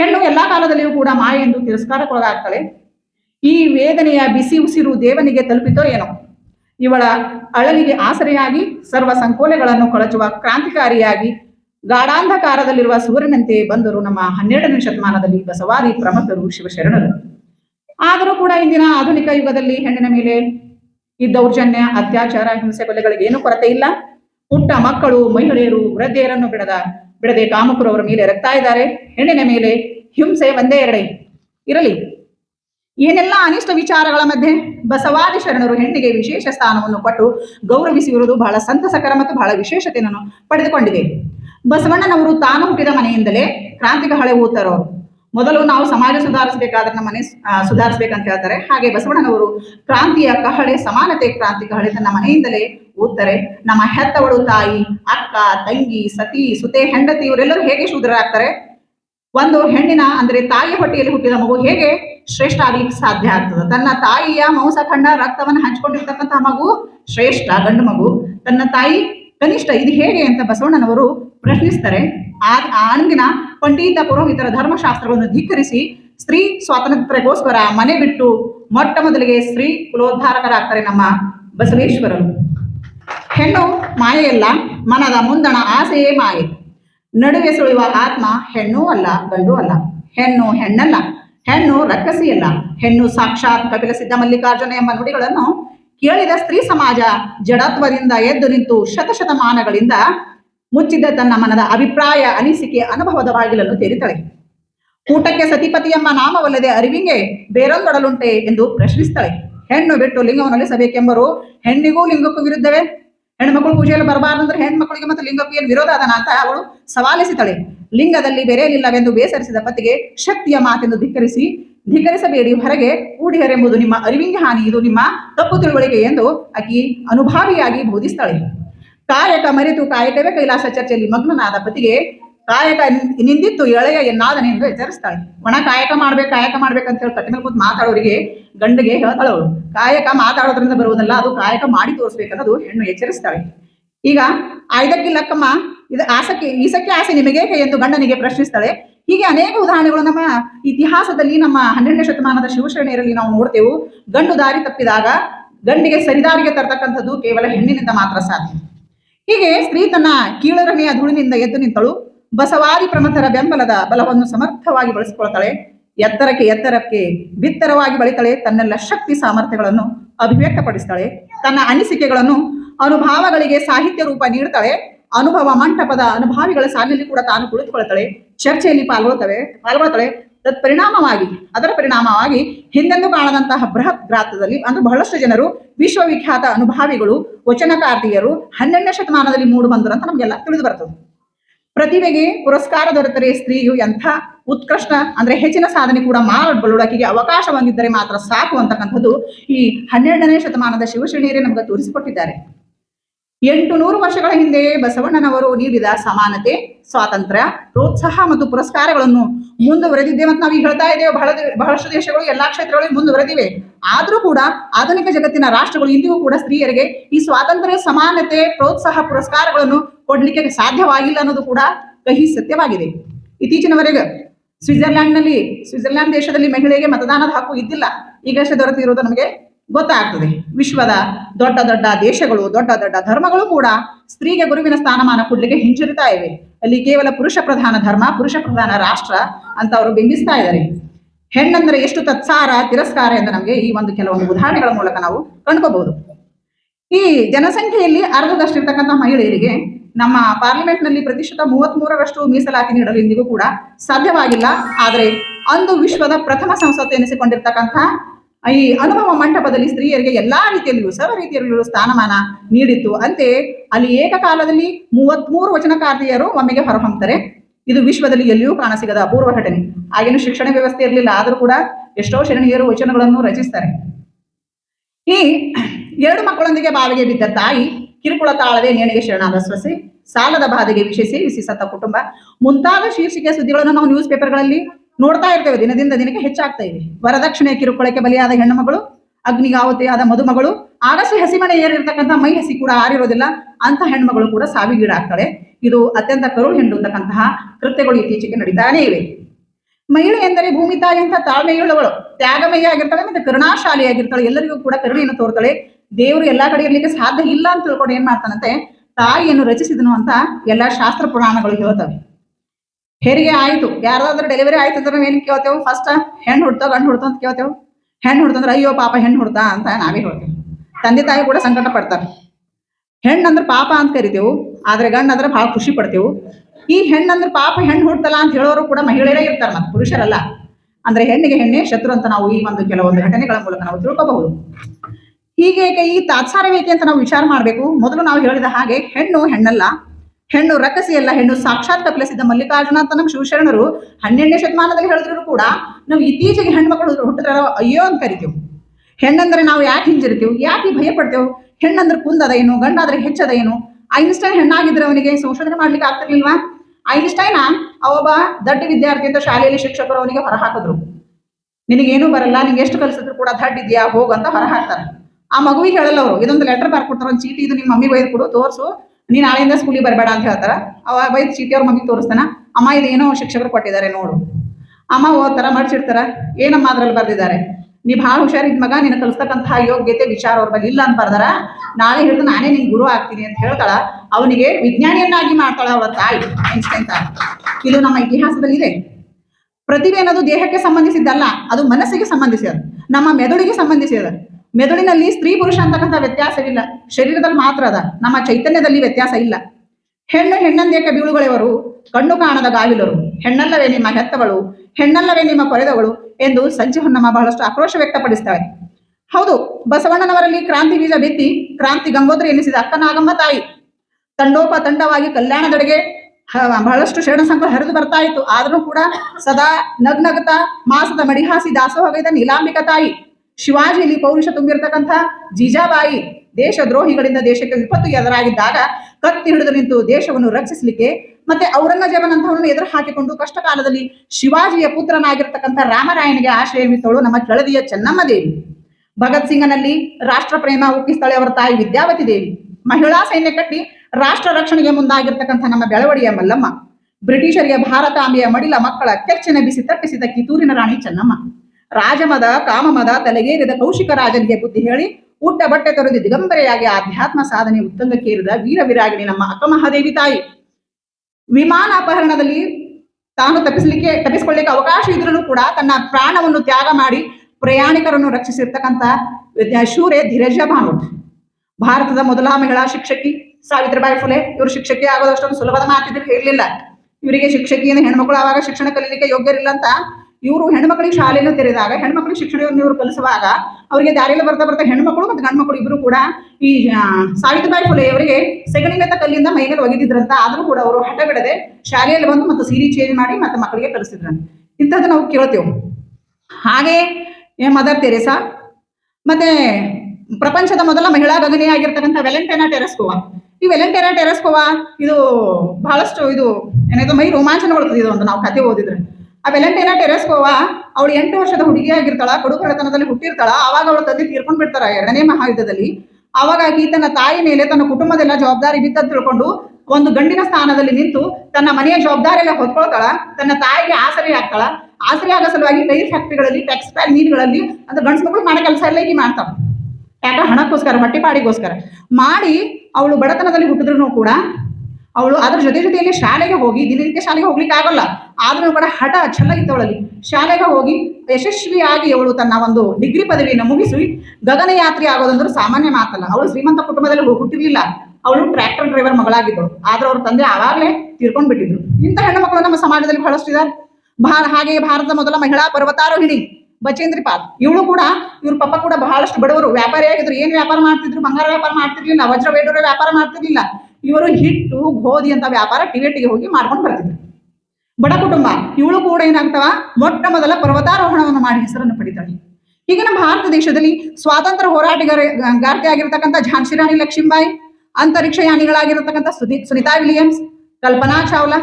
Speaker 1: ಹೆಣ್ಣು ಎಲ್ಲಾ ಕಾಲದಲ್ಲಿಯೂ ಕೂಡ ಮಾಯೆ ಎಂದು ತಿರಸ್ಕಾರಕ್ಕೊಳಗಾಗ್ತಾಳೆ. ಈ ವೇದನೆಯ ಬಿಸಿ ಉಸಿರು ದೇವನಿಗೆ ತಲುಪಿತೋ ಏನೋ? ಇವಳ ಅಳಲಿಗೆ ಆಸರೆಯಾಗಿ ಸರ್ವ ಸಂಕೋಲೆಗಳನ್ನು ಕಳಚುವ ಕ್ರಾಂತಿಕಾರಿಯಾಗಿ ಗಾಢಾಂಧಕಾರದಲ್ಲಿರುವ ಸೂರ್ಯನಂತೆ ಬಂದರು ನಮ್ಮ ಹನ್ನೆರಡನೇ ಶತಮಾನದಲ್ಲಿ ಬಸವಾದಿ ಪ್ರಮುಖರು ಶಿವಶರಣರು. ಆದರೂ ಕೂಡ ಇಂದಿನ ಆಧುನಿಕ ಯುಗದಲ್ಲಿ ಹೆಣ್ಣಿನ ಮೇಲೆ ಈ ದೌರ್ಜನ್ಯ, ಅತ್ಯಾಚಾರ, ಹಿಂಸೆ ಕೊಲೆಗಳಿಗೆ ಏನೂ ಕೊರತೆ ಇಲ್ಲ. ಪುಟ್ಟ ಮಕ್ಕಳು, ಮಹಿಳೆಯರು, ವೃದ್ಧೆಯರನ್ನು ಬಿಡದ, ಬಿಡದೆ ಕಾಮಕರು ಅವರ ಮೇಲೆ ರಕ್ತಾ ಇದ್ದಾರೆ. ಹೆಣ್ಣಿನ ಮೇಲೆ ಹಿಂಸೆ ಒಂದೇ ಎರಡೇ. ಇರಲಿ. ಏನೆಲ್ಲ ಅನಿಷ್ಟ ವಿಚಾರಗಳ ಮಧ್ಯೆ ಬಸವಾದಿ ಶರಣರು ಹೆಣ್ಣಿಗೆ ವಿಶೇಷ ಸ್ಥಾನವನ್ನು ಕೊಟ್ಟು ಗೌರವಿಸಿರುವುದು ಬಹಳ ಸಂತಸಕರ ಮತ್ತು ಬಹಳ ವಿಶೇಷತೆಯನ್ನು ಪಡೆದುಕೊಂಡಿದೆ. ಬಸವಣ್ಣನವರು ತಾನು ಹುಟ್ಟಿದ ಮನೆಯಿಂದಲೇ ಕ್ರಾಂತಿಕ ಹಳೆ ಓದ್ತಾರವರು ಮೊದಲು ನಾವು ಸಮಾಜ ಸುಧಾರಿಸಬೇಕಾದ್ರೆ ನಮ್ಮ ಮನೆ ಸುಧಾರಿಸಬೇಕಂತ ಹೇಳ್ತಾರೆ. ಹಾಗೆ ಬಸವಣ್ಣನವರು ಕ್ರಾಂತಿಯ ಕಹಳೆ, ಸಮಾನತೆ ಕ್ರಾಂತಿ ಕಹಳೆ ತನ್ನ ಮನೆಯಿಂದಲೇ ಓದ್ತಾರೆ. ನಮ್ಮ ಹೆತ್ತವಳು ತಾಯಿ, ಅಕ್ಕ, ತಂಗಿ, ಸತಿ, ಸುತೆ, ಹೆಂಡತಿ ಇವರೆಲ್ಲರೂ ಹೇಗೆ ಶೂದ್ರರಾಗ್ತಾರೆ? ಒಂದು ಹೆಣ್ಣಿನ ಅಂದ್ರೆ ತಾಯಿಯ ಹೊಟ್ಟೆಯಲ್ಲಿ ಹುಟ್ಟಿದ ಮಗು ಹೇಗೆ ಶ್ರೇಷ್ಠ ಆಗ್ಲಿಕ್ಕೆ ಸಾಧ್ಯ ಆಗ್ತದೆ? ತನ್ನ ತಾಯಿಯ ಮಾಂಸಖಂಡ, ರಕ್ತವನ್ನು ಹಂಚಿಕೊಂಡಿರ್ತಕ್ಕಂತಹ ಮಗು ಶ್ರೇಷ್ಠ ಗಂಡು ಮಗು. ತನ್ನ ತಾಯಿ ಕನಿಷ್ಠ ಇದು ಹೇಗೆ ಅಂತ ಬಸವಣ್ಣನವರು ಪ್ರಶ್ನಿಸ್ತಾರೆ. ಆ ಅಂದಿನ ಪಂಡಿತ ಪುರೋಹಿತರ ಧರ್ಮಶಾಸ್ತ್ರಗಳನ್ನು ಧಿಕ್ಕರಿಸಿ ಸ್ತ್ರೀ ಸ್ವಾತಂತ್ರ್ಯಗೋಸ್ಕರ ಮನೆ ಬಿಟ್ಟು ಮೊಟ್ಟ ಮೊದಲಿಗೆ ಸ್ತ್ರೀ ಕುಲೋದ್ಧಾರಕರಾಗ್ತಾರೆ ನಮ್ಮ ಬಸವೇಶ್ವರರು. ಹೆಣ್ಣು ಮಾಯೆಯಲ್ಲ, ಮನದ ಮುಂದಣ ಆಸೆಯೇ ಮಾಯೆ. ನಡುವೆ ಸುಳಿಯುವ ಆತ್ಮ ಹೆಣ್ಣು ಅಲ್ಲ, ಗಂಡು ಅಲ್ಲ. ಹೆಣ್ಣು ಹೆಣ್ಣಲ್ಲ, ಹೆಣ್ಣು ರಕ್ಕಸಿಯಲ್ಲ ಹೆಣ್ಣು ಸಾಕ್ಷಾತ್ ಕಪಿಲ ಸಿದ್ಧ ಮಲ್ಲಿಕಾರ್ಜುನ ಎಂಬ ನುಡಿಗಳನ್ನು ಕೇಳಿದ ಸ್ತ್ರೀ ಸಮಾಜ ಜಡತ್ವದಿಂದ ಎದ್ದು ನಿಂತು ಶತಶತಮಾನಗಳಿಂದ ಮುಚ್ಚಿದ್ದ ತನ್ನ ಮನದ ಅಭಿಪ್ರಾಯ, ಅನಿಸಿಕೆ, ಅನುಭವದ ಬಾಗಿಲನ್ನು ತೆರಿತಾಳೆ ಕೂಟಕ್ಕೆ ಸತಿಪತಿ ಎಂಬ ನಾಮವಲ್ಲದೆ ಅರಿವಿಂಗೆ ಬೇರೊಂದೊಡಲುಂಟೆ ಎಂದು ಪ್ರಶ್ನಿಸ್ತಾಳೆ ಹೆಣ್ಣು ಬಿಟ್ಟು ಲಿಂಗವನ್ನು ಅಲಿಸಬೇಕೆಂಬರು ಹೆಣ್ಣಿಗೂ ಲಿಂಗಕ್ಕೂ ವಿರುದ್ಧವೇ? ಹೆಣ್ಮಕ್ಳು ಪೂಜೆಯಲ್ಲಿ ಬರಬಾರ್ದಂದ್ರೆ ಹೆಣ್ಮಕ್ಳಿಗೆ ಮತ್ತು ಲಿಂಗಕ್ಕೂ ಏನು ವಿರೋಧ ಅದನ ಅಂತ ಅವಳು ಸವಾಲಿಸಿತಾಳೆ ಲಿಂಗದಲ್ಲಿ ಬೆರೆಯಲಿಲ್ಲವೆಂದು ಬೇಸರಿಸಿದ ಪತಿಗೆ ಶಕ್ತಿಯ ಮಾತೆಂದು ಧಿಕ್ಕರಿಸಿ ಧಿಕ್ಕರಿಸಬೇಡಿ. ಹೊರಗೆ ಕೂಡಿಹರೆಂಬುದು ನಿಮ್ಮ ಅರಿವಿಗೆ ಹಾನಿ. ಇದು ನಿಮ್ಮ ತಪ್ಪು ತಿಳುವಳಿಕೆ ಎಂದು ಅಕಿ ಅನುಭಾವಿಯಾಗಿ ಬೋಧಿಸ್ತಾಳೆ. ಕಾಯಕ ಮರೆತು ಕಾಯಕವೇ ಕೈಲಾಸ ಚರ್ಚೆಯಲ್ಲಿ ಮಗ್ನನಾದ ಪತಿಗೆ ಕಾಯಕ ನಿಂದಿತ್ತು, ಎಳೆಯ ಎನ್ನಾದನೆ ಎಂದು ಎಚ್ಚರಿಸ್ತಾಳೆ. ಒಣ, ಕಾಯಕ ಮಾಡ್ಬೇಕು, ಕಾಯಕ ಮಾಡ್ಬೇಕಂತ ಹೇಳಿ ಕಟ್ಟಿನ ಕೂತ್ ಮಾತಾಡೋರಿಗೆ ಗಂಡಿಗೆ ಹೇಳ್ತಾಳವಳು. ಕಾಯಕ ಮಾತಾಡೋದ್ರಿಂದ ಬರುವುದಲ್ಲ, ಅದು ಕಾಯಕ ಮಾಡಿ ತೋರಿಸ್ಬೇಕನ್ನೋದು ಹೆಣ್ಣು ಎಚ್ಚರಿಸ್ತಾಳೆ. ಈಗ ಆಯ್ದಕ್ಕಿಲ್ಲಕ್ಕಮ್ಮ, ಇದು ಆಸಕ್ಕೆ, ಈಸಕ್ಕೆ ಆಸೆ ನಿಮಗೇಕೆ? ಎಂದು ಗಂಡನಿಗೆ ಪ್ರಶ್ನಿಸ್ತಾಳೆ. ಹೀಗೆ ಅನೇಕ ಉದಾಹರಣೆಗಳು ನಮ್ಮ ಇತಿಹಾಸದಲ್ಲಿ ನಮ್ಮ ಹನ್ನೆರಡನೇ ಶತಮಾನದ ಶಿವಶರಣೆಯರಲ್ಲಿ ನಾವು ನೋಡ್ತೇವೆ. ಗಂಡು ದಾರಿ ತಪ್ಪಿದಾಗ ಗಂಡಿಗೆ ಸರಿದಾರಿಗೆ ತರ್ತಕ್ಕಂಥದ್ದು ಕೇವಲ ಹೆಣ್ಣಿನಿಂದ ಮಾತ್ರ ಸಾಧ್ಯ. ಹೀಗೆ ಸ್ತ್ರೀ ತನ್ನ ಕೀಳರನೆಯ ಧೂಳಿನಿಂದ ಎದ್ದು ನಿಂತಳು. ಬಸವಾದಿ ಪ್ರಮಥರ ಬೆಂಬಲದ ಬಲವನ್ನು ಸಮರ್ಥವಾಗಿ ಬಳಸಿಕೊಳ್ತಾಳೆ. ಎತ್ತರಕ್ಕೆ ಎತ್ತರಕ್ಕೆ ಬಿತ್ತರವಾಗಿ ಬಳಿತಾಳೆ. ತನ್ನೆಲ್ಲ ಶಕ್ತಿ ಸಾಮರ್ಥ್ಯಗಳನ್ನು ಅಭಿವ್ಯಕ್ತಪಡಿಸ್ತಾಳೆ. ತನ್ನ ಅನಿಸಿಕೆಗಳನ್ನು ಅನುಭಾವಗಳಿಗೆ ಸಾಹಿತ್ಯ ರೂಪ ನೀಡ್ತಾಳೆ. ಅನುಭವ ಮಂಟಪದ ಅನುಭಾವಿಗಳ ಸಾಲಿನಲ್ಲಿ ಕೂಡ ತಾನು ಕುಳಿತುಕೊಳ್ತಾಳೆ, ಚರ್ಚೆಯಲ್ಲಿ ಪಾಲ್ಗೊಳ್ತವೆ ಪಾಲ್ಗೊಳ್ತಾಳೆ. ತತ್ಪರಿಣಾಮವಾಗಿ ಅದರ ಪರಿಣಾಮವಾಗಿ ಹಿಂದೆಂದು ಕಾಣದಂತಹ ಬೃಹತ್ ಗಾತ್ರದಲ್ಲಿ ಅಂದ್ರೆ ಬಹಳಷ್ಟು ಜನರು ವಿಶ್ವವಿಖ್ಯಾತ ಅನುಭಾವಿಗಳು, ವಚನಕಾರ್ತಿಯರು, ಹನ್ನೆರಡನೇ ಶತಮಾನದಲ್ಲಿ ಮೂಡು ಬಂದರು ಅಂತ ನಮಗೆಲ್ಲ ತಿಳಿದು ಬರ್ತದೆ. ಪ್ರತಿಭೆಗೆ ಪುರಸ್ಕಾರ ದೊರೆತರೆ ಸ್ತ್ರೀಯು ಎಂಥ ಉತ್ಕೃಷ್ಟ ಅಂದ್ರೆ ಹೆಚ್ಚಿನ ಸಾಧನೆ ಕೂಡ ಮಾಡಬಲ್ಲಳು ಆಕೆಗೆ ಅವಕಾಶ ಬಂದಿದ್ದರೆ ಮಾತ್ರ ಸಾಕು ಅಂತಕ್ಕಂಥದ್ದು ಈ ಹನ್ನೆರಡನೇ ಶತಮಾನದ ಶಿವಶರಣೀಯರೇ ನಮಗೆ ತೋರಿಸಿಕೊಟ್ಟಿದ್ದಾರೆ. ಎಂಟು ನೂರು ವರ್ಷಗಳ ಹಿಂದೆ ಬಸವಣ್ಣನವರು ನೀಡಿದ ಸಮಾನತೆ, ಸ್ವಾತಂತ್ರ್ಯ, ಪ್ರೋತ್ಸಾಹ ಮತ್ತು ಪುರಸ್ಕಾರಗಳನ್ನು ಮುಂದುವರೆದಿದ್ದೆ ಮತ್ತು ನಾವು ಈಗ ಹೇಳ್ತಾ ಇದ್ದೇವೆ, ಬಹಳ ಬಹಳಷ್ಟು ದೇಶಗಳು, ಎಲ್ಲಾ ಕ್ಷೇತ್ರಗಳಲ್ಲಿ ಮುಂದುವರೆದಿವೆ. ಆದರೂ ಕೂಡ ಆಧುನಿಕ ಜಗತ್ತಿನ ರಾಷ್ಟ್ರಗಳು ಇಂದಿಗೂ ಕೂಡ ಸ್ತ್ರೀಯರಿಗೆ ಈ ಸ್ವಾತಂತ್ರ್ಯ, ಸಮಾನತೆ, ಪ್ರೋತ್ಸಾಹ, ಪುರಸ್ಕಾರಗಳನ್ನು ಕೊಡ್ಲಿಕ್ಕೆ ಸಾಧ್ಯವಾಗಿಲ್ಲ ಅನ್ನೋದು ಕೂಡ ಕಹಿ ಸತ್ಯವಾಗಿದೆ. ಇತ್ತೀಚಿನವರೆಗೆ ಸ್ವಿಟ್ಜರ್ಲ್ಯಾಂಡ್ನಲ್ಲಿ, ಸ್ವಿಟ್ಜರ್ಲ್ಯಾಂಡ್ ದೇಶದಲ್ಲಿ ಮಹಿಳೆಗೆ ಮತದಾನದ ಹಕ್ಕು ಇದ್ದಿಲ್ಲ. ಈಗಷ್ಟೇ ದೊರೆತಿರುವುದು ನಮಗೆ ಗೊತ್ತಾಗ್ತದೆ. ವಿಶ್ವದ ದೊಡ್ಡ ದೊಡ್ಡ ದೇಶಗಳು, ದೊಡ್ಡ ದೊಡ್ಡ ಧರ್ಮಗಳು ಕೂಡ ಸ್ತ್ರೀಗೆ ಗುರುವಿನ ಸ್ಥಾನಮಾನ ಕೊಡ್ಲಿಕ್ಕೆ ಹಿಂಜರಿತಾ ಇವೆ. ಅಲ್ಲಿ ಕೇವಲ ಪುರುಷ ಪ್ರಧಾನ ಧರ್ಮ, ಪುರುಷ ಪ್ರಧಾನ ರಾಷ್ಟ್ರ ಅಂತ ಅವರು ಬಿಂಬಿಸ್ತಾ ಇದ್ದಾರೆ. ಹೆಣ್ಣಂದ್ರೆ ಎಷ್ಟು ತತ್ಸಾರ, ತಿರಸ್ಕಾರ ಎಂದು ನಮಗೆ ಈ ಒಂದು ಕೆಲವೊಂದು ಉದಾಹರಣೆಗಳ ಮೂಲಕ ನಾವು ಕಂಡ್ಕೋಬಹುದು ಈ ಜನಸಂಖ್ಯೆಯಲ್ಲಿ ಅರ್ಧದಷ್ಟಿರ್ತಕ್ಕಂಥ ಮಹಿಳೆಯರಿಗೆ ನಮ್ಮ ಪಾರ್ಲಿಮೆಂಟ್ನಲ್ಲಿ ಪ್ರತಿಶತ ಮೂವತ್ತ್ ಮೂರರಷ್ಟು ಮೀಸಲಾತಿ ನೀಡಲು ಇಂದಿಗೂ ಕೂಡ ಸಾಧ್ಯವಾಗಿಲ್ಲ. ಆದರೆ ಅಂದು ವಿಶ್ವದ ಪ್ರಥಮ ಸಂಸತ್ತು ಎನಿಸಿಕೊಂಡಿರ್ತಕ್ಕಂಥ ಈ ಅನುಭವ ಮಂಟಪದಲ್ಲಿ ಸ್ತ್ರೀಯರಿಗೆ ಎಲ್ಲಾ ರೀತಿಯಲ್ಲಿಯೂ ಸರ್ವ ರೀತಿಯಲ್ಲಿಯೂ ಸ್ಥಾನಮಾನ ನೀಡಿತ್ತು. ಅಂತೆ ಅಲ್ಲಿ ಏಕಕಾಲದಲ್ಲಿ ಮೂವತ್ಮೂರು ವಚನಕಾರ್ತಿಯರು ಒಮ್ಮೆಗೆ ಹೊರಹೊಮ್ಮತಾರೆ ಇದು ವಿಶ್ವದಲ್ಲಿ ಎಲ್ಲಿಯೂ ಕಾಣಸಿಗದ ಅಪೂರ್ವ ಘಟನೆ. ಆಗಿನ ಶಿಕ್ಷಣ ವ್ಯವಸ್ಥೆ ಇರಲಿಲ್ಲ, ಆದರೂ ಕೂಡ ಎಷ್ಟೋ ಶರಣೀಯರು ವಚನಗಳನ್ನು ರಚಿಸ್ತಾರೆ. ಈ ಎರಡು ಮಕ್ಕಳೊಂದಿಗೆ ಬಾವಿಗೆ ಬಿದ್ದ ತಾಯಿ ಕಿರುಕುಳ ತಾಳದೆ ನೇಣಿಗೆ ಶರಣಾದ ಸೊಸೆ, ಸಾಲದ ಬಾಧೆಗೆ ವಿಷ ಸೇವಿಸಿ ಸತ್ತ ಕುಟುಂಬ. ಮುಂತಾದ ಶೀರ್ಷಿಕೆ ಸುದ್ದಿಗಳನ್ನು ನಾವು ನ್ಯೂಸ್ ಪೇಪರ್ಗಳಲ್ಲಿ ನೋಡ್ತಾ ಇರ್ತೇವೆ, ದಿನದಿಂದ ದಿನಕ್ಕೆ ಹೆಚ್ಚಾಗ್ತಾ ಇದೆ. ವರದಕ್ಷಿಣೆ ಕಿರುಕುಳಕ್ಕೆ ಬಲಿಯಾದ ಹೆಣ್ಣು ಮಗಳು ಅಗ್ನಿಗಾವತಿಯಾದ ಮದುಮಗಳು ಆಗಸಿ ಹಸಿಮನೆ ಏರಿರ್ತಕ್ಕಂಥ ಮೈ ಹಸಿ ಕೂಡ ಆರಿರೋದಿಲ್ಲ ಅಂತ ಹೆಣ್ಮಗಳು ಕೂಡ ಸಾವಿಗೀಡಾಗ್ತಾಳೆ ಇದು ಅತ್ಯಂತ ಕರುಳು ಹಿಂಡುತ್ತಕ್ಕಂತಹ ಕೃತ್ಯಗಳು ಇತ್ತೀಚೆಗೆ ನಡೀತಾನೇ ಇವೆ. ಮಹಿಳೆ ಎಂದರೆ ಭೂಮಿ ತಾಯಿ ಅಂತ ತಾಳ್ಮೆಯುಳ್ಳವಳು ತ್ಯಾಗಮಯ ಆಗಿರ್ತಾಳೆ ಮತ್ತೆ ಕರುಣಾಶಾಲಿಯಾಗಿರ್ತಾಳೆ, ಎಲ್ಲರಿಗೂ ಕೂಡ ಕರುಣೆಯನ್ನು ತೋರ್ತಾಳೆ. ದೇವರು ಎಲ್ಲಾ ಕಡೆ ಇರ್ಲಿಕ್ಕೆ ಸಾಧ್ಯ ಇಲ್ಲ ಅಂತ ತಿಳ್ಕೊಂಡು ಏನ್ ಮಾಡ್ತಾನಂತೆ, ತಾಯಿಯನ್ನು ರಚಿಸಿದನು ಅಂತ ಎಲ್ಲಾ ಶಾಸ್ತ್ರ ಪುರಾಣಗಳು ಹೇಳ್ತವೆ. ಹೆರಿಗೆ ಆಯ್ತು. ಯಾರಾದ್ರೂ ಡೆಲಿವರಿ ಆಯ್ತು ಅಂದ್ರೆ ಏನು ಕೇಳ್ತೇವೆ? ಫಸ್ಟ್ ಹೆಣ್ಣು ಹುಡ್ತಾ, ಗಂಡು ಹುಡ್ತಾ ಅಂತ ಕೇಳ್ತೇವೆ. ಹೆಣ್ಣು ಹುಡ್ತಂದ್ರೆ ಅಯ್ಯೋ, ಪಾಪ ಹೆಣ್ಣು ಹುಡ್ತಾ ಅಂತ ನಾವೇ ಹೇಳ್ತೇವೆ. ತಂದೆ ತಾಯಿ ಕೂಡ ಸಂಕಟ ಪಡ್ತಾರೆ. ಹೆಣ್ಣಂದ್ರೆ ಪಾಪ ಅಂತ ಕರಿತೇವೆ. ಆದ್ರೆ ಗಂಡು ಅಂದ್ರೆ ಬಹಳ ಖುಷಿ ಪಡ್ತೇವೆ. ಈ ಹೆಣ್ಣು ಅಂದ್ರೆ ಪಾಪ ಹೆಣ್ಣು ಹುಡ್ತಲ್ಲ ಅಂತ ಹೇಳೋರು ಕೂಡ ಮಹಿಳೆಯರೇ ಇರ್ತಾರೆ ಮತ್ತೆ ಪುರುಷರಲ್ಲ. ಅಂದ್ರೆ ಹೆಣ್ಣಿಗೆ ಹೆಣ್ಣೆ ಶತ್ರು ಅಂತ ನಾವು ಈ ಒಂದು ಕೆಲವೊಂದು ಘಟನೆಗಳ ಮೂಲಕ ನಾವು ತಿಳ್ಕೋಬಹುದು. ಹೀಗೆ ಈ ತಾತ್ಸಾರವೇಕೆ ಅಂತ ನಾವು ವಿಚಾರ ಮಾಡಬೇಕು? ಮೊದಲು ನಾವು ಹೇಳಿದ ಹಾಗೆ ಹೆಣ್ಣು ಹೆಣ್ಣಲ್ಲ. ಹೆಣ್ಣು ರಕಸಿಯಲ್ಲ ಹೆಣ್ಣು ಸಾಕ್ಷಾತ್ ಕಪಿಲಿಸಿದ ಮಲ್ಲಿಕಾರ್ಜುನ ಅಂತ ನಮ್ಮ ಶಿವಶರಣರು ಹನ್ನೆರಡನೇ ಶತಮಾನದಲ್ಲಿ ಹೇಳಿದ್ರು ಕೂಡ, ನಾವು ಇತ್ತೀಚೆಗೆ ಹೆಣ್ಮಕ್ಳು ಹುಟ್ಟಿದ್ರ ಅಯ್ಯೋ ಅಂತ ಕರಿತೀವಿ. ಹೆಣ್ಣಂದ್ರೆ ನಾವು ಯಾಕೆ ಹಿಂಜರಿತೀವಿ? ಯಾಕೆ ಭಯ ಪಡ್ತೇವೆ ಹೆಣ್ಣಂದ್ರೆ ಕುಂದದ ಏನು ಗಂಡಾದ್ರೆ ಹೆಚ್ಚದ ಏನು ಐನ್ಸ್ಟೈನ್ ಹೆಣ್ಣಾಗಿದ್ರೆ ಅವನಿಗೆ ಸಂಶೋಧನೆ ಮಾಡ್ಲಿಕ್ಕೆ ಆಗ್ತಿರ್ಲಿಲ್ವಾ? ಐನ್ಸ್ಟೈನ ಅವೊಬ್ಬ ದಡ್ಡ ವಿದ್ಯಾರ್ಥಿ ಅಂತ ಶಾಲೆಯಲ್ಲಿ ಶಿಕ್ಷಕರು ಅವನಿಗೆ ಹೊರ ಹಾಕಿದ್ರು ನಿನಗೇನು ಬರಲ್ಲ, ನಿಂಗೆ ಎಷ್ಟು ಕಲಿಸಿದ್ರು ಕೂಡ ದಡ್ಡ ಇದೆಯಾ, ಹೋಗು ಅಂತ ಹೊರ ಹಾಕ್ತಾರೆ ಆ ಮಗುವಿಗೆ ಹೇಳಲ್ಲ ಅವರು, ಇದೊಂದು ಲೆಟರ್ ಬರ್ಕೊಡ್ತಾರೆ, ಒಂದು ಚೀಟಿ ಇದು ನಿಮ್ಮ ಮಮ್ಮಿ ಒಯ್ದು ಕೊಡು, ತೋರಿಸು. ನೀನ್ ನಾಳೆಯಿಂದ ಸ್ಕೂಲಿಗೆ ಬರಬೇಡ ಅಂತ ಹೇಳ್ತಾರ. ಅವ ಬೈ ಚೀಟಿ ಅವ್ರ ಮಮ್ಮಿಗೆ ತೋರಿಸ್ತಾನ, ಅಮ್ಮ ಇದೇನೋ ಶಿಕ್ಷಕರು ಕೊಟ್ಟಿದ್ದಾರೆ ನೋಡು. ಅಮ್ಮ ಓದ್ತಾರ, ಮಡ್ಚಿಡ್ತಾರ. ಏನಮ್ಮ ಅದ್ರಲ್ಲಿ ಬರ್ದಿದ್ದಾರೆ? ನೀ ಭಾಳ ಹುಷಾರಿದ್ ಮಗ, ನಿನ್ನ ಕಲಿಸ್ತಕ್ಕಂತಹ ಯೋಗ್ಯತೆ, ವಿಚಾರ ಅವ್ರ ಬಗ್ಗೆ ಇಲ್ಲ ಅಂತ ಬರ್ದಾರ. ನಾಳೆ ಹಿಡಿದು ನಾನೇ ನಿನ್ ಗುರು ಆಗ್ತೀನಿ ಅಂತ ಹೇಳ್ತಾಳ. ಅವನಿಗೆ ವಿಜ್ಞಾನಿಯನ್ನಾಗಿ ಮಾಡ್ತಾಳ ಅವ ತಾಯಿ. ಅಂತ ಇದು ನಮ್ಮ ಇತಿಹಾಸದಲ್ಲಿ ಇದೆ. ಪ್ರತಿಭೆ ಅನ್ನೋದು ದೇಹಕ್ಕೆ ಸಂಬಂಧಿಸಿದ್ದಲ್ಲ, ಅದು ಮನಸ್ಸಿಗೆ ಸಂಬಂಧಿಸಿದ ನಮ್ಮ ಮೆದುಳಿಗೆ ಸಂಬಂಧಿಸಿದ ಮೆದುಳಿನಲ್ಲಿ ಸ್ತ್ರೀ ಪುರುಷ ಅಂತಕ್ಕಂಥ ವ್ಯತ್ಯಾಸವಿಲ್ಲ. ಶರೀರದಲ್ಲಿ ಮಾತ್ರ ಅದ. ನಮ್ಮ ಚೈತನ್ಯದಲ್ಲಿ ವ್ಯತ್ಯಾಸ ಇಲ್ಲ. ಹೆಣ್ಣು ಹೆಣ್ಣಂದೇಕ ಬೀಳುಗಳೆಯವರು ಕಣ್ಣು ಕಾಣದ ಗಾವಿಲರು. ಹೆಣ್ಣಲ್ಲವೇ ನಿಮ್ಮ ಹೆತ್ತವಳು? ಹೆಣ್ಣಲ್ಲವೇ ನಿಮ್ಮ ಕೊರೆದವಳು? ಎಂದು ಸಂಜೆ ಹೊನ್ನಮ್ಮ ಬಹಳಷ್ಟು ಆಕ್ರೋಶ ವ್ಯಕ್ತಪಡಿಸ್ತಾಳೆ. ಹೌದು, ಬಸವಣ್ಣನವರಲ್ಲಿ ಕ್ರಾಂತಿ ಬೀಜ ಬಿತ್ತಿ, ಕ್ರಾಂತಿ ಗಂಗೋತ್ರಿ ಎನಿಸಿದ ಅಕ್ಕನಾಗಮ್ಮ ತಾಯಿ. ತಂಡೋಪ ತಂಡವಾಗಿ ಕಲ್ಯಾಣದೊಡೆಗೆ ಬಹಳಷ್ಟು ಶರಣ ಸಂಕ ಹರಿದು ಬರ್ತಾ ಇತ್ತು. ಆದರೂ ಕೂಡ ಸದಾ ನಗ್ನಗತ ಮಾಸದ ಮಡಿಹಾಸಿ ದಾಸೋಹಗೈದ ನೀಲಾಂಬಿಕ ತಾಯಿ. ಶಿವಾಜಿಯಲ್ಲಿ ಪೌರುಷ ತುಂಬಿರತಕ್ಕಂಥ ಜೀಜಾಬಾಯಿ ದೇಶ ದ್ರೋಹಿಗಳಿಂದ ದೇಶಕ್ಕೆ ವಿಪತ್ತು ಎದುರಾಗಿದ್ದಾಗ ಕತ್ತಿ ಹಿಡಿದು ನಿಂತು ದೇಶವನ್ನು ರಕ್ಷಿಸಲಿಕ್ಕೆ ಮತ್ತೆ ಔರಂಗಜೇಬನಂತಹವನ್ನು ಎದುರು ಹಾಕಿಕೊಂಡು ಕಷ್ಟ ಕಾಲದಲ್ಲಿ ಶಿವಾಜಿಯ ಪುತ್ರನಾಗಿರ್ತಕ್ಕಂಥ ರಾಮರಾಯನಿಗೆ ಆಶ್ರಯವಿತ್ತವಳು ನಮ್ಮ ಕೆಳದಿಯ ಚೆನ್ನಮ್ಮ ದೇವಿ. ಭಗತ್ ಸಿಂಗನಲ್ಲಿ ರಾಷ್ಟ್ರ ಪ್ರೇಮ ಉಕ್ಕಿಸ್ತಾಳೆ ಅವರ ತಾಯಿ ವಿದ್ಯಾವತಿ ದೇವಿ. ಮಹಿಳಾ ಸೈನ್ಯ ಕಟ್ಟಿ ರಾಷ್ಟ್ರ ರಕ್ಷಣೆಗೆ ಮುಂದಾಗಿರ್ತಕ್ಕಂಥ ನಮ್ಮ ಬೆಳವಡಿಯ ಮಲ್ಲಮ್ಮ. ಬ್ರಿಟಿಷರಿಗೆ ಭಾರತಾಂಬೆಯ ಮಡಿಲ ಮಕ್ಕಳ ಕೆಚ್ಚನೆ ಬಿಸಿ ತಟ್ಟಿಸಿದ ಕಿತ್ತೂರಿನ ರಾಣಿ ಚೆನ್ನಮ್ಮ. ರಾಜಮದ, ಕಾಮಮದ, ತಲೆಗೇರಿದ ಕೌಶಿಕ ರಾಜನಿಗೆ ಬುದ್ಧಿ ಹೇಳಿ, ಊಟ, ಬಟ್ಟೆ ತೊರೆದು ದಿಗಂಬರೆಯಾಗಿ ಆಧ್ಯಾತ್ಮ ಸಾಧನೆ ಉತ್ತಂಗಕ್ಕೇರಿದ ವೀರ ವಿರಾಗಿಣಿ ನಮ್ಮ ಅಕ್ಕಮಹಾದೇವಿ ತಾಯಿ. ವಿಮಾನ ಅಪಹರಣದಲ್ಲಿ ತಾನು ತಪ್ಪಿಸಲಿಕ್ಕೆ, ತಪ್ಪಿಸಿಕೊಳ್ಳಿಕ್ಕೆ ಅವಕಾಶ ಇದ್ರೂ ಕೂಡ ತನ್ನ ಪ್ರಾಣವನ್ನು ತ್ಯಾಗ ಮಾಡಿ ಪ್ರಯಾಣಿಕರನ್ನು ರಕ್ಷಿಸಿರ್ತಕ್ಕಂಥ ಶೂರೆ ಧೀರಜ ಭಾನುಟ್ ಭಾರತದ ಮೊದಲ ಮಹಿಳಾ ಶಿಕ್ಷಕಿ ಸಾವಿತ್ರಿಬಾಯಿ ಫುಲೆ, ಇವರು ಶಿಕ್ಷಕಿ ಆಗೋದಷ್ಟೊಂದು ಸುಲಭದ ಮಾತಿದ್ರು ಇರಲಿಲ್ಲ ಇವರಿಗೆ ಶಿಕ್ಷಕಿಯನ್ನು ಹೆಣ್ಮಕ್ಳು ಆವಾಗ ಶಿಕ್ಷಣ ಕಲೀಲಿಕ್ಕೆ ಯೋಗ್ಯರಿಲ್ಲ ಅಂತ ಇವರು ಹೆಣ್ಮಕ್ಳಿಗೆ ಶಾಲೆಯನ್ನು ತೆರೆದಾಗ, ಹೆಣ್ಮಕ್ಳಿಗೆ ಶಿಕ್ಷಣವನ್ನು ಇವರು ಕಲಿಸುವಾಗ ಅವರಿಗೆ ದಾರಿಯಲ್ಲಿ ಬರ್ತಾ ಬರ್ತಾ ಹೆಣ್ಮಕ್ಳು ಮತ್ತು ಗಂಡ್ಮಕ್ಳು ಇಬ್ಬರು ಕೂಡ ಈ ಸಾವಿತ್ರಿಬಾಯಿ ಫುಲೆ ಅವರಿಗೆ ಸೆಗಣಿಗತ ಕಲ್ಲಿಂದ ಮೈಮೇಲೆ ಒಗೆದಿದ್ರಂತ. ಆದರೂ ಕೂಡ ಅವರು ಹಠ ಬಿಡದೆ ಶಾಲೆಯಲ್ಲಿ ಬಂದು ಮತ್ತು ಸೀರೆ ಚೇಂಜ್ ಮಾಡಿ ಮತ್ತು ಮಕ್ಕಳಿಗೆ ಕಲಿಸಿದ್ರಂತೆ. ಇಂಥದ್ದು ನಾವು ಕೇಳ್ತೇವೆ. ಹಾಗೆ ಮದರ್ ತೆರೇಸಾ, ಮತ್ತೆ ಪ್ರಪಂಚದ ಮೊದಲ ಮಹಿಳಾ ಗಗನಿ ಆಗಿರ್ತಕ್ಕಂಥ ವೆಲೆಂಟೈನಾ ಟೆರೆಸ್ಕೋವಾ ಈ ವೆಲೆಂಟೈನಾ ಟೆರೆಸ್ಕೋವಾ ಇದು ಬಹಳಷ್ಟು ಇದು, ಏನಾಯ್ತು, ಮೈ ರೋಮಾಂಚನಗೊಳ್ತದೆ ಇದು ಒಂದು ನಾವು ಕತೆ ಓದಿದ್ರೆ. ಆ ವೆಲೆಂಟೈನಾ ಟೆರೆಸ್ಕೋವಾ ಅವಳು ಎಂಟು ವರ್ಷದ ಹುಡುಗಿ ಆಗಿರ್ತಾಳ ಕಡು ಕಳ್ಳತನದಲ್ಲಿ ಹುಟ್ಟಿರ್ತಾಳ. ಆವಾಗ ಅವಳು ತಂದೆ ತೀರ್ಕೊಂಡ್ ಬಿಡ್ತಾರ ಎರಡನೇ ಮಹಾಯುದ್ಧದಲ್ಲಿ. ಆವಾಗ ತನ್ನ ತಾಯಿ ಮೇಲೆ ತನ್ನ ಕುಟುಂಬದೆಲ್ಲ ಜವಾಬ್ದಾರಿ ಬಿತ್ತ ತಿಳ್ಕೊಂಡು ಒಂದು ಗಂಡಿನ ಸ್ಥಾನದಲ್ಲಿ ನಿಂತು ತನ್ನ ಮನೆಯ ಜವಾಬ್ದಾರಿ ಎಲ್ಲ ಹೊತ್ಕೊಳ್ತಾಳ, ತನ್ನ ತಾಯಿಗೆ ಆಸರೆ ಆಗ್ತಾಳ ಆಸರೆ ಆಗೋ ಸಲುವಾಗಿ ಟೈರ್ ಫ್ಯಾಕ್ಟ್ರಿಗಳಲ್ಲಿ ಟೆಕ್ಸ್ಟೈಲ್ ಮೀನುಗಳಲ್ಲಿ ಅಂದ್ರೆ ಗಂಡ್ಸ್ ಮಕ್ಕಳು ಮಾಡೋ ಕೆಲಸ ಎಲ್ಲ ಈಗ ಮಾಡ್ತಾವ ಯಾಕ? ಹಣಕ್ಕೋಸ್ಕರ ಹೊಟ್ಟೆಪಾಡಿಗೋಸ್ಕರ ಮಾಡಿ ಅವಳು ಬಡತನದಲ್ಲಿ ಹುಟ್ಟಿದ್ರು ಕೂಡ ಅವಳು ಅದ್ರ ಜೊತೆ ಜೊತೆಯಲ್ಲಿ ಶಾಲೆಗೆ ಹೋಗಿ ದಿನನಿತ್ಯ ಶಾಲೆಗೆ ಹೋಗ್ಲಿಕ್ಕೆ ಆಗೋಲ್ಲ. ಆದ್ರೂ ಕೂಡ ಹಠ ಛಲ ಇತ್ತು ಅವಳಲ್ಲಿ ಶಾಲೆಗೆ ಹೋಗಿ ಯಶಸ್ವಿಯಾಗಿ ಅವಳು ತನ್ನ ಒಂದು ಡಿಗ್ರಿ ಪದವಿಯನ್ನು ಮುಗಿಸಿ ಗಗನಯಾತ್ರಿ ಆಗೋದಂದ್ರೆ ಸಾಮಾನ್ಯ ಮಾತಲ್ಲ. ಅವಳು ಶ್ರೀಮಂತ ಕುಟುಂಬದಲ್ಲಿ ಹುಟ್ಟಿರಲಿಲ್ಲ. ಅವಳು ಟ್ರ್ಯಾಕ್ಟರ್ ಡ್ರೈವರ್ ಮಗಳಾಗಿದ್ದಳು. ಆದ್ರೆ ಅವ್ರ ತಂದೆ ಆವಾಗಲೇ ತೀರ್ಕೊಂಡು ಬಿಟ್ಟಿದ್ರು. ಇಂಥ ಹೆಣ್ಣು ಮಕ್ಕಳು ನಮ್ಮ ಸಮಾಜದಲ್ಲಿ ಬಹಳಷ್ಟು ಇದ್ದಾರೆ ಭಾರ ಹಾಗೆ ಭಾರತದ ಮೊದಲ ಮಹಿಳಾ ಪರ್ವತಾರೋಹಿಣಿ ಬಚೇಂದ್ರಿ ಪಾಲ್ ಇವಳು ಕೂಡ, ಇವ್ರ ಪಪ್ಪ ಕೂಡ ಬಹಳಷ್ಟು ಬಡವರು. ವ್ಯಾಪಾರಿಯಾಗಿದ್ರು. ಏನ್ ವ್ಯಾಪಾರ ಮಾಡ್ತಿದ್ರು? ಬಂಗಾರ ವ್ಯಾಪಾರ ಮಾಡ್ತಿರ್ಲಿಲ್ಲ. ವಜ್ರ ವೈಡೂರ್ಯ ವ್ಯಾಪಾರ ಮಾಡ್ತಿರ್ಲಿಲ್ಲ. ಇವರು ಹಿಟ್ಟು, ಗೋಧಿ ಅಂತ ವ್ಯಾಪಾರ ಟಿಬೆಟ್ಗೆ ಹೋಗಿ ಮಾಡ್ಕೊಂಡು ಬರ್ತಿದ್ರು. ಬಡ ಕುಟುಂಬ, ಇವಳು ಕೂಡ ಏನಾಗ್ತವ? ಮೊಟ್ಟ ಮೊದಲ ಪರ್ವತಾರೋಹಣವನ್ನು ಮಾಡಿ ಹೆಸರನ್ನು ಪಡಿತಾಳೆ. ನಮ್ಮ ಭಾರತ ದೇಶದಲ್ಲಿ ಸ್ವಾತಂತ್ರ್ಯ ಹೋರಾಟಗಾರ ಗಾರ್ತಿ ಆಗಿರ್ತಕ್ಕಂಥ ಝಾನ್ಸಿ ರಾಣಿ ಲಕ್ಷ್ಮೀಬಾಯಿ, ಅಂತರಿಕ್ಷ ಯಾನಿಗಳಾಗಿರ್ತಕ್ಕಂಥ ಸುದಿ, ಸುನಿತಾ ವಿಲಿಯಮ್ಸ್, ಕಲ್ಪನಾ ಚಾವ್ಲಾ,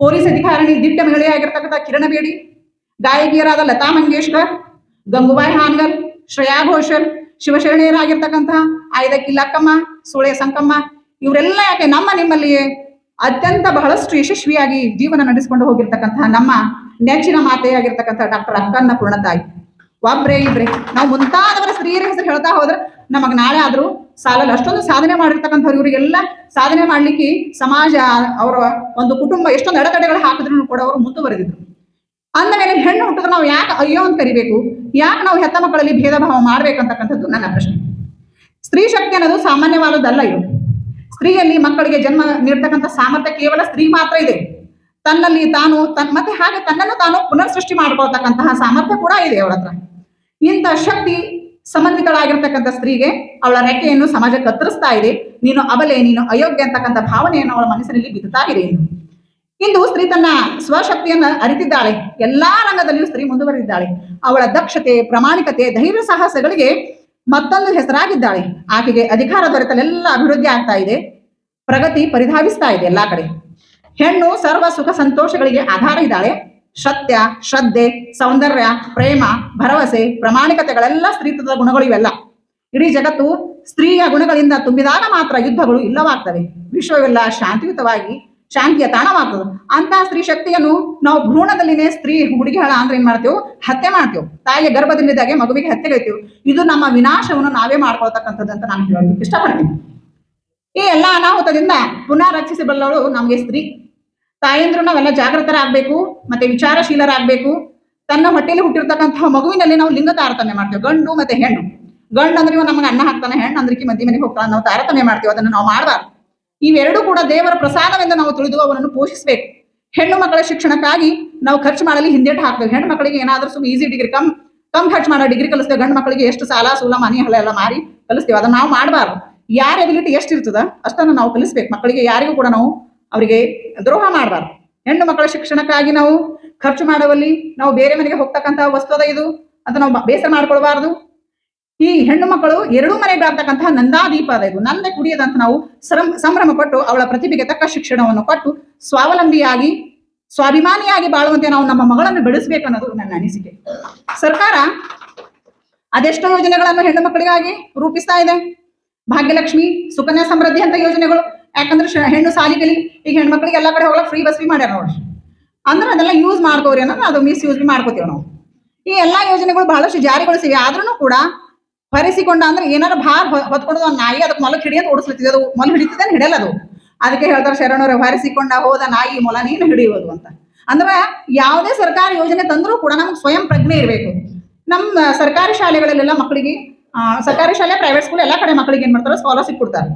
Speaker 1: ಪೊಲೀಸ್ ಅಧಿಕಾರಿಣಿ ದಿಟ್ಟ ಮಹಿಳೆಯಾಗಿರ್ತಕ್ಕಂಥ ಕಿರಣ ಬೇಡಿ, ಗಾಯಕಿಯರಾದ ಲತಾ ಮಂಗೇಶ್ಕರ್, ಗಂಗೂಬಾಯಿ ಹಾನ್ಗಲ್, ಶ್ರೇಯಾ ಘೋಷಲ್, ಶಿವಶರಣೆಯರಾಗಿರ್ತಕ್ಕಂಥ ಆಯ್ದ ಕಿಲ್ಲಕ್ಕಮ್ಮ, ಸುಳೆ ಸಂಕಮ್ಮ ಇವರೆಲ್ಲ ಯಾಕೆ ನಮ್ಮ ನಿಮ್ಮಲ್ಲಿಯೇ ಅತ್ಯಂತ ಬಹಳಷ್ಟು ಯಶಸ್ವಿಯಾಗಿ ಜೀವನ ನಡೆಸಿಕೊಂಡು ಹೋಗಿರ್ತಕ್ಕಂತಹ ನಮ್ಮ ನೆಚ್ಚಿನ ಮಾತೆಯಾಗಿರ್ತಕ್ಕಂಥ ಡಾಕ್ಟರ್ ಅಕ್ಕನ್ನ ಪೂರ್ಣತಾಯಿ ಒಬ್ರೇ ಇಬ್ರೆ. ನಾವು ಮುಂತಾದವರ ಸ್ತ್ರೀಯರ ಹೆಸರು ಹೇಳ್ತಾ ಹೋದ್ರೆ ನಮಗೆ ನಾಳೆ ಆದ್ರೂ ಸಾಲಲ್ಲ. ಅಷ್ಟೊಂದು ಸಾಧನೆ ಮಾಡಿರ್ತಕ್ಕಂಥವ್ರು ಇವರಿಗೆಲ್ಲ ಸಾಧನೆ ಮಾಡ್ಲಿಕ್ಕೆ ಸಮಾಜ, ಅವರ ಒಂದು ಕುಟುಂಬ ಎಷ್ಟೊಂದು ಅಡೆತಡೆಗಳು ಹಾಕಿದ್ರು ಕೂಡ ಅವರು ಮುಂದುವರೆದಿದ್ರು. ಅಂದ ಮೇಲೆ ಹೆಣ್ಣು ಹುಟ್ಟಿದ್ರೆ ನಾವು ಯಾಕೆ ಅಯ್ಯೋ ಅಂತ ಕರಿಬೇಕು? ಯಾಕೆ ನಾವು ಹೆತ್ತ ಮಕ್ಕಳಲ್ಲಿ ಭೇದ ಭಾವ ಮಾಡ್ಬೇಕಂತಕ್ಕಂಥದ್ದು ನನ್ನ ಪ್ರಶ್ನೆ. ಸ್ತ್ರೀ ಶಕ್ತಿ ಅನ್ನೋದು ಸಾಮಾನ್ಯವಾದದ್ದಲ್ಲ ಇದು. ಸ್ತ್ರೀಯಲ್ಲಿ ಮಕ್ಕಳಿಗೆ ಜನ್ಮ ನೀಡ್ತಕ್ಕಂಥ ಸಾಮರ್ಥ್ಯ ಕೇವಲ ಸ್ತ್ರೀ ಮಾತ್ರ ಇದೆ. ತನ್ನಲ್ಲಿ ತಾನು ತನ್ ಮತ್ತೆ ಹಾಗೆ ತನ್ನನ್ನು ತಾನು ಪುನರ್ ಸೃಷ್ಟಿ ಮಾಡ್ಕೊಳ್ತಕ್ಕಂತಹ ಸಾಮರ್ಥ್ಯ ಕೂಡ ಇದೆ ಅವಳ ಹತ್ರ. ಇಂಥ ಶಕ್ತಿ ಸಮನ್ವಿತಳಾಗಿರ್ತಕ್ಕಂಥ ಸ್ತ್ರೀಗೆ ಅವಳ ರೆಕ್ಕೆಯನ್ನು ಸಮಾಜ ಕತ್ತರಿಸ್ತಾ ಇದೆ. ನೀನು ಅಬಲೆ, ನೀನು ಅಯೋಗ್ಯ ಅಂತಕ್ಕಂಥ ಭಾವನೆಯನ್ನು ಅವಳ ಮನಸ್ಸಿನಲ್ಲಿ ಬಿದ್ದುತ್ತಾ ಇಂದು. ಇಂದು ಸ್ತ್ರೀ ತನ್ನ ಸ್ವಶಕ್ತಿಯನ್ನ ಅರಿತಿದ್ದಾಳೆ. ಎಲ್ಲಾ ರಂಗದಲ್ಲಿಯೂ ಸ್ತ್ರೀ ಮುಂದುವರೆದಿದ್ದಾಳೆ. ಅವಳ ದಕ್ಷತೆ, ಪ್ರಾಮಾಣಿಕತೆ, ಧೈರ್ಯ ಸಾಹಸಗಳಿಗೆ ಮತ್ತೊಂದು ಹೆಸರಾಗಿದ್ದಾಳೆ. ಆಕೆಗೆ ಅಧಿಕಾರ ದೊರೆತಲೆಲ್ಲ ಅಭಿವೃದ್ಧಿ ಆಗ್ತಾ ಇದೆ. ಪ್ರಗತಿ ಪರಿಧಾವಿಸ್ತಾ ಇದೆ ಎಲ್ಲಾ ಕಡೆ. ಹೆಣ್ಣು ಸರ್ವ ಸುಖ ಸಂತೋಷಗಳಿಗೆ ಆಧಾರ ಇದ್ದಾಳೆ. ಸತ್ಯ, ಶ್ರದ್ಧೆ, ಸೌಂದರ್ಯ, ಪ್ರೇಮ, ಭರವಸೆ, ಪ್ರಾಮಾಣಿಕತೆಗಳೆಲ್ಲ ಸ್ತ್ರೀತ್ವದ ಗುಣಗಳು ಇವೆಲ್ಲ. ಇಡೀ ಜಗತ್ತು ಸ್ತ್ರೀಯ ಗುಣಗಳಿಂದ ತುಂಬಿದಾಗ ಮಾತ್ರ ಯುದ್ಧಗಳು ಇಲ್ಲವಾಗ್ತವೆ. ವಿಶ್ವವೆಲ್ಲ ಶಾಂತಿಯುತವಾಗಿ ಶಾಂತಿಯ ತಾಣವಾಗ್ತದೆ. ಅಂತ ಸ್ತ್ರೀ ಶಕ್ತಿಯನ್ನು ನಾವು ಭ್ರೂಣದಲ್ಲಿನೇ ಸ್ತ್ರೀ ಹುಡುಗಿ ಹಳ ಅಂದ್ರೆ ಏನ್ ಮಾಡ್ತೇವೆ, ಹತ್ಯೆ ಮಾಡ್ತೇವೆ. ತಾಯಿಗೆ ಗರ್ಭದಲ್ಲಿದ್ದಾಗೆ ಮಗುವಿಗೆ ಹತ್ಯೆಗೈತೇವೆ ಇದು ನಮ್ಮ ವಿನಾಶವನ್ನು ನಾವೇ ಮಾಡ್ಕೊಳ್ತಕ್ಕಂಥದ್ದು ಅಂತ ನಾನು ಹೇಳೋದಕ್ಕೆ ಇಷ್ಟಪಡ್ತೀನಿ. ಈ ಎಲ್ಲ ಅನಾಹುತದಿಂದ ಪುನಃ ರಕ್ಷಿಸಬಲ್ಲವಳು ನಮಗೆ ಸ್ತ್ರೀ. ತಾಯಂದ್ರು ನಾವೆಲ್ಲ ಜಾಗೃತರಾಗಬೇಕು, ಮತ್ತೆ ವಿಚಾರಶೀಲರಾಗಬೇಕು. ತನ್ನ ಹೊಟ್ಟೆಯಲ್ಲಿ ಹುಟ್ಟಿರ್ತಕ್ಕಂತಹ ಮಗುವಿನಲ್ಲಿ ನಾವು ಲಿಂಗ ತಾರತಮ್ಯ ಮಾಡ್ತೇವೆ. ಗಂಡು ಮತ್ತೆ ಹೆಣ್ಣು. ಗಂಡು ಅಂದ್ರೆ ನಮಗೆ ಅನ್ನ ಹಾಕ್ತಾನೆ ಹೆಣ್ಣು ಅಂದ್ರೆ ಮದ್ದಿ ಮನೆಗೆ ಹೋಗ್ತಾನೆ ನಾವು ತಾರತಮ್ಯ ಮಾಡ್ತೇವೆ. ಅದನ್ನು ನಾವು ಮಾಡಬಾರ್ದು. ಇವೆರಡೂ ಕೂಡ ದೇವರ ಪ್ರಸಾದವೆಂದು ನಾವು ತಿಳಿದು ಅವರನ್ನು ಪೋಷಿಸಬೇಕು. ಹೆಣ್ಣು ಮಕ್ಕಳ ಶಿಕ್ಷಣಕ್ಕಾಗಿ ನಾವು ಖರ್ಚು ಮಾಡಲಿ, ಹಿಂದೇಟು ಹಾಕ್ಬೇಕು. ಹೆಣ್ಣು ಮಕ್ಕಳಿಗೆ ಏನಾದರೂ ಸುಮ್ಮನೆ ಈಸಿ ಡಿಗ್ರಿ ಕಮ್ ಕಮ್ ಖರ್ಚು ಮಾಡೋ ಡಿಗ್ರಿ ಕಲಿಸ್ತೇವೆ ಗಂಡು ಮಕ್ಕಳಿಗೆ ಎಷ್ಟು ಸಾಲ ಸೂಲ, ಮನೆ ಹಳೆ ಎಲ್ಲ ಮಾರಿ ಕಲಿಸ್ತೇವೆ. ಅದನ್ನ ನಾವು ಮಾಡಬಾರ್ದು. ಯಾರ ಎಬಿಲಿಟಿ ಎಷ್ಟು ಇರ್ತದ, ಅಷ್ಟನ್ನು ನಾವು ಕಲಿಸ್ಬೇಕು. ಮಕ್ಕಳಿಗೆ ಯಾರಿಗೂ ಕೂಡ ನಾವು ಅವರಿಗೆ ದ್ರೋಹ ಮಾಡಬಾರ್ದು. ಹೆಣ್ಣು ಮಕ್ಕಳ ಶಿಕ್ಷಣಕ್ಕಾಗಿ ನಾವು ಖರ್ಚು ಮಾಡುವಲ್ಲಿ ನಾವು ಬೇರೆ ಮನೆಗೆ ಹೋಗ್ತಕ್ಕಂತಹ ವಸ್ತು ಅದ ಇದು ಅಂತ ನಾವು ಬೇಸರ ಮಾಡ್ಕೊಳ್ಬಾರ್ದು. ಈ ಹೆಣ್ಣು ಮಕ್ಕಳು ಎರಡೂ ಮನೆಗೆ ಆಗ್ತಕ್ಕಂತಹ ನಂದಾದೀಪ ಅದ ನಂದೆ ಕುಡಿಯದಂತ ನಾವು ಸಂಭ್ರಮ ಪಟ್ಟು ಅವಳ ಪ್ರತಿಭೆಗೆ ತಕ್ಕ ಶಿಕ್ಷಣವನ್ನು ಕೊಟ್ಟು ಸ್ವಾವಲಂಬಿಯಾಗಿ, ಸ್ವಾಭಿಮಾನಿಯಾಗಿ ಬಾಳುವಂತೆ ನಾವು ನಮ್ಮ ಮಗಳನ್ನು ಬೆಳೆಸಬೇಕು ಅನ್ನೋದು ನನ್ನ ಅನಿಸಿಕೆ. ಸರ್ಕಾರ ಅದೆಷ್ಟೋ ಯೋಜನೆಗಳನ್ನು ಹೆಣ್ಣು ಮಕ್ಕಳಿಗಾಗಿ ರೂಪಿಸ್ತಾ ಇದೆ. ಭಾಗ್ಯಲಕ್ಷ್ಮಿ, ಸುಕನ್ಯಾ ಸಮೃದ್ಧಿ ಅಂತ ಯೋಜನೆಗಳು. ಯಾಕಂದ್ರೆ ಹೆಣ್ಣು ಸಾಲಿಗಲಿ ಈಗ ಮಕ್ಕಳಿಗೆ ಎಲ್ಲಾ ಕಡೆ ಹೋಗಲ್ಲ ಫ್ರೀ ಬಸ್ ಬಿ ಮಾಡ್ಯಾರ ನೋಡ್ರಿ. ಅಂದ್ರೆ ಅದೆಲ್ಲ ಯೂಸ್ ಮಾಡ್ಕೋರಿ ಅನ್ನೋದು ಅದು ಮಿಸ್ ಯೂಸ್ ಬಿ ಮಾಡ್ಕೋತೀವಿ ನಾವು. ಈ ಎಲ್ಲಾ ಯೋಜನೆಗಳು ಬಹಳಷ್ಟು ಜಾರಿಗೊಳಿಸಿವೆ. ಆದ್ರೂ ಕೂಡ ಭರಿಸಿಕೊಂಡ ಅಂದ್ರೆ ಏನಾರ ಭಾರ ಹೊತ್ಕೊಂಡು ಒಂದು ನಾಯಿ ಅದಕ್ಕೆ ಮೊಲಕ್ ಹಿಡಿಯೋದು ಓಡಿಸ್ಲತ್ತಿದೆ. ಅದು ಮೊಲ ಹಿಡಿತದೇನು ಹಿಡಿಯಲ್ಲ ಅದು. ಅದಕ್ಕೆ ಹೇಳ್ತಾರೆ ಶರಣವ್ರೆ ಹೊರಿಸಿಕೊಂಡ ಹೋದ ನಾಯಿ ಮೊಲ ನೀನು ಹಿಡಿಯುವುದು ಅಂತ. ಅಂದ್ರೆ ಯಾವುದೇ ಸರ್ಕಾರಿ ಯೋಜನೆ ತಂದ್ರೂ ಕೂಡ ನಮ್ಗೆ ಸ್ವಯಂ ಪ್ರಜ್ಞೆ ಇರಬೇಕು. ನಮ್ಮ ಸರ್ಕಾರಿ ಶಾಲೆಗಳಲ್ಲೆಲ್ಲ ಮಕ್ಕಳಿಗೆ ಸರ್ಕಾರಿ ಶಾಲೆ ಪ್ರೈವೇಟ್ ಸ್ಕೂಲ್ ಎಲ್ಲ ಕಡೆ ಮಕ್ಕಳಿಗೆ ಏನ್ ಮಾಡ್ತಾರೆ? ಸ್ಕಾಲರ್ಶಿಪ್ ಕೊಡ್ತಾರೆ.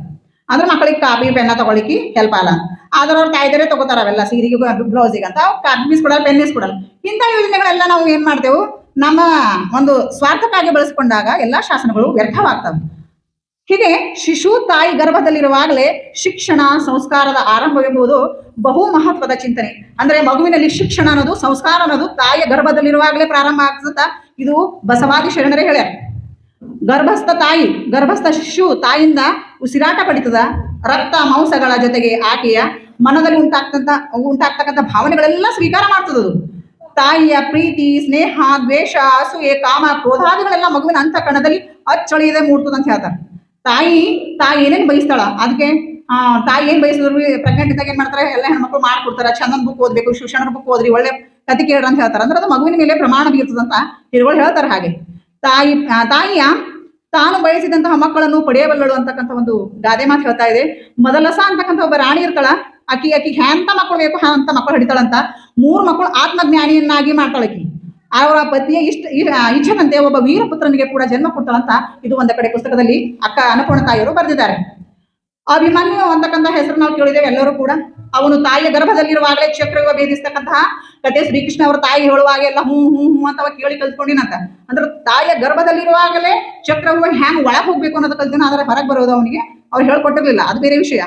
Speaker 1: ಅಂದ್ರೆ ಮಕ್ಕಳಿಗೆ ಕಾಪಿ ಪೆನ್ನ ತಗೊಳಿಕ್ಕೆ ಹೆಲ್ಪ್ ಆಗಲ್ಲ ಆದ್ರೆ ಅವ್ರು ಕಾಯ್ದರೆ ತಗೋತಾರ ಅವೆಲ್ಲ, ಸೀರೆಗೆ ಬ್ಲೌಸಿಗೆ ಅಂತ. ಅವ್ರು ಕೊಡಲ್ಲ ಪೆನ್ನಿಸ್ ಕೊಡಲ್ಲ. ಇಂಥ ಯೋಜನೆಗಳೆಲ್ಲ ನಾವು ಏನ್ ಮಾಡ್ತೇವೆ? ನಮ್ಮ ಒಂದು ಸ್ವಾರ್ಥಕ್ಕಾಗಿ ಬಳಸಿಕೊಂಡಾಗ ಎಲ್ಲಾ ಶಾಸನಗಳು ವ್ಯರ್ಥವಾಗ್ತವೆ. ಹೀಗೆ ಶಿಶು ತಾಯಿ ಗರ್ಭದಲ್ಲಿರುವಾಗಲೇ ಶಿಕ್ಷಣ, ಸಂಸ್ಕಾರದ ಆರಂಭವೆಂಬುದು ಬಹು ಮಹತ್ವದ ಚಿಂತನೆ. ಅಂದ್ರೆ ಮಗುವಿನಲ್ಲಿ ಶಿಕ್ಷಣ ಅನ್ನೋದು, ಸಂಸ್ಕಾರ ಅನ್ನೋದು ತಾಯಿಯ ಗರ್ಭದಲ್ಲಿರುವಾಗಲೇ ಪ್ರಾರಂಭ ಆಗ್ತದ. ಇದು ಬಸವಾದಿ ಶರಣರೇ ಹೇಳ್ಯಾರ. ಗರ್ಭಸ್ಥ ತಾಯಿ, ಗರ್ಭಸ್ಥ ಶಿಶು ತಾಯಿಂದ ಉಸಿರಾಟ ಪಡಿತದ. ರಕ್ತ, ಮಾಂಸಗಳ ಜೊತೆಗೆ ಆಕೆಯ ಮನದಲ್ಲಿ ಉಂಟಾಗ್ತಂತ, ಉಂಟಾಗ್ತಕ್ಕಂಥ ಭಾವನೆಗಳೆಲ್ಲ ಸ್ವೀಕಾರ ಮಾಡ್ತದದು ತಾಯಿಯ ಪ್ರೀತಿ, ಸ್ನೇಹ, ದ್ವೇಷ, ಅಸೂಯೆ, ಕಾಮ ಕ್ರೋಧಾದಿಗಳೆಲ್ಲ ಮಗುವಿನ ಅಂತ ಕಣದಲ್ಲಿ ಅಚ್ಚಳಿಯದೆ ಮೂಡ್ತದ ಅಂತ ಹೇಳ್ತಾರೆ. ತಾಯಿ ತಾಯಿ ಏನೇನ್ ಬಯಸ್ತಾಳ? ಅದಕ್ಕೆ ತಾಯಿ ಏನ್ ಬಯಸಿದ್ರು ಪ್ರೆಗ್ನೆಂಟ್ ಇದ್ದಾಗ ಏನ್ ಮಾಡ್ತಾರೆ? ಎಲ್ಲ ಹೆಣ್ಮಕ್ಳು ಮಾಡ್ಕೊಡ್ತಾರೆ. ಚಂದನ್ ಬುಕ್ ಓದ್ಬೇಕು ಶಿಕ್ಷಣ ಬುಕ್ ಓದ್ರಿ, ಒಳ್ಳೆ ಕತಿ ಕೇಳ್ರಿ ಅಂತ ಹೇಳ್ತಾರೆ. ಅಂದ್ರೆ ಅದು ಮಗುವಿನ ಮೇಲೆ ಪ್ರಮಾಣ ಬೀರ್ತದಂತ ಹಿರುಗಳು ಹೇಳ್ತಾರೆ ಹಾಗೆ. ತಾಯಿ ತಾಯಿಯ ತಾನು ಬಯಸಿದಂತಹ ಮಕ್ಕಳನ್ನು ಪಡೆಯಬಲ್ಲಳು ಅಂತಕ್ಕಂಥ ಒಂದು ಗಾದೆ ಮಾತು ಹೇಳ್ತಾ ಇದೆ. ಮೊದಲಸ ಅಂತಕ್ಕಂಥ ಒಬ್ಬ ರಾಣಿ ಇರ್ತಾಳ. ಆಕಿ ಆಕಿ ಹ್ಯಾಂತ ಮಕ್ಕಳು ಬೇಕು ಹ್ಯಾಂತ ಮಕ್ಕಳು ಹಿಡಿತಾಳಂತ. ಮೂರು ಮಕ್ಕಳು ಆತ್ಮಜ್ಞಾನಿಯನ್ನಾಗಿ ಮಾಡ್ತಾಳ ಆಕಿ. ಅವರ ಪತಿಯ ಇಷ್ಟ ಇಚ್ಛನಂತೆ ಒಬ್ಬ ವೀರಪುತ್ರನಿಗೆ ಕೂಡ ಜನ್ಮ ಕೊಡ್ತಾಳಂತ ಇದು ಒಂದ ಕಡೆ ಪುಸ್ತಕದಲ್ಲಿ ಅಕ್ಕ ಅನ್ನಪೂರ್ಣ ತಾಯಿಯವರು ಬರೆದಿದ್ದಾರೆ. ಅಭಿಮನ್ಯು ಅಂತಕ್ಕಂಥ ಹೆಸರು ನಾವು ಕೇಳಿದ್ದೇವೆ ಎಲ್ಲರೂ ಕೂಡ. ಅವನು ತಾಯಿಯ ಗರ್ಭದಲ್ಲಿರುವಾಗಲೇ ಚಕ್ರವ್ಯೂಹ ಭೇದಿಸ್ತಕ್ಕಂತಹ ಕತೆ ಶ್ರೀಕೃಷ್ಣ ಅವರ ತಾಯಿ ಹೇಳುವಾಗ ಎಲ್ಲ ಹ್ಞೂ ಹ್ಞೂ ಹ್ಞೂ ಅಂತ ಕೇಳಿ ಕಲ್ತ್ಕೊಂಡಿನಂತ. ಅಂದ್ರೆ ತಾಯಿಯ ಗರ್ಭದಲ್ಲಿರುವಾಗಲೇ ಚಕ್ರವ್ಯೂಹ ಹ್ಯಾಂಗ್ ಒಳಗೆ ಹೋಗ್ಬೇಕು ಅನ್ನೋದು ಕಲ್ತಿನ, ಆದ್ರೆ ಹೊರಗೆ ಬರೋದು ಅವನಿಗೆ. ಅವ್ರು ಹೇಳ್ಕೊಟ್ಟಿರ್ಲಿಲ್ಲ, ಅದು ಬೇರೆ ವಿಷಯ.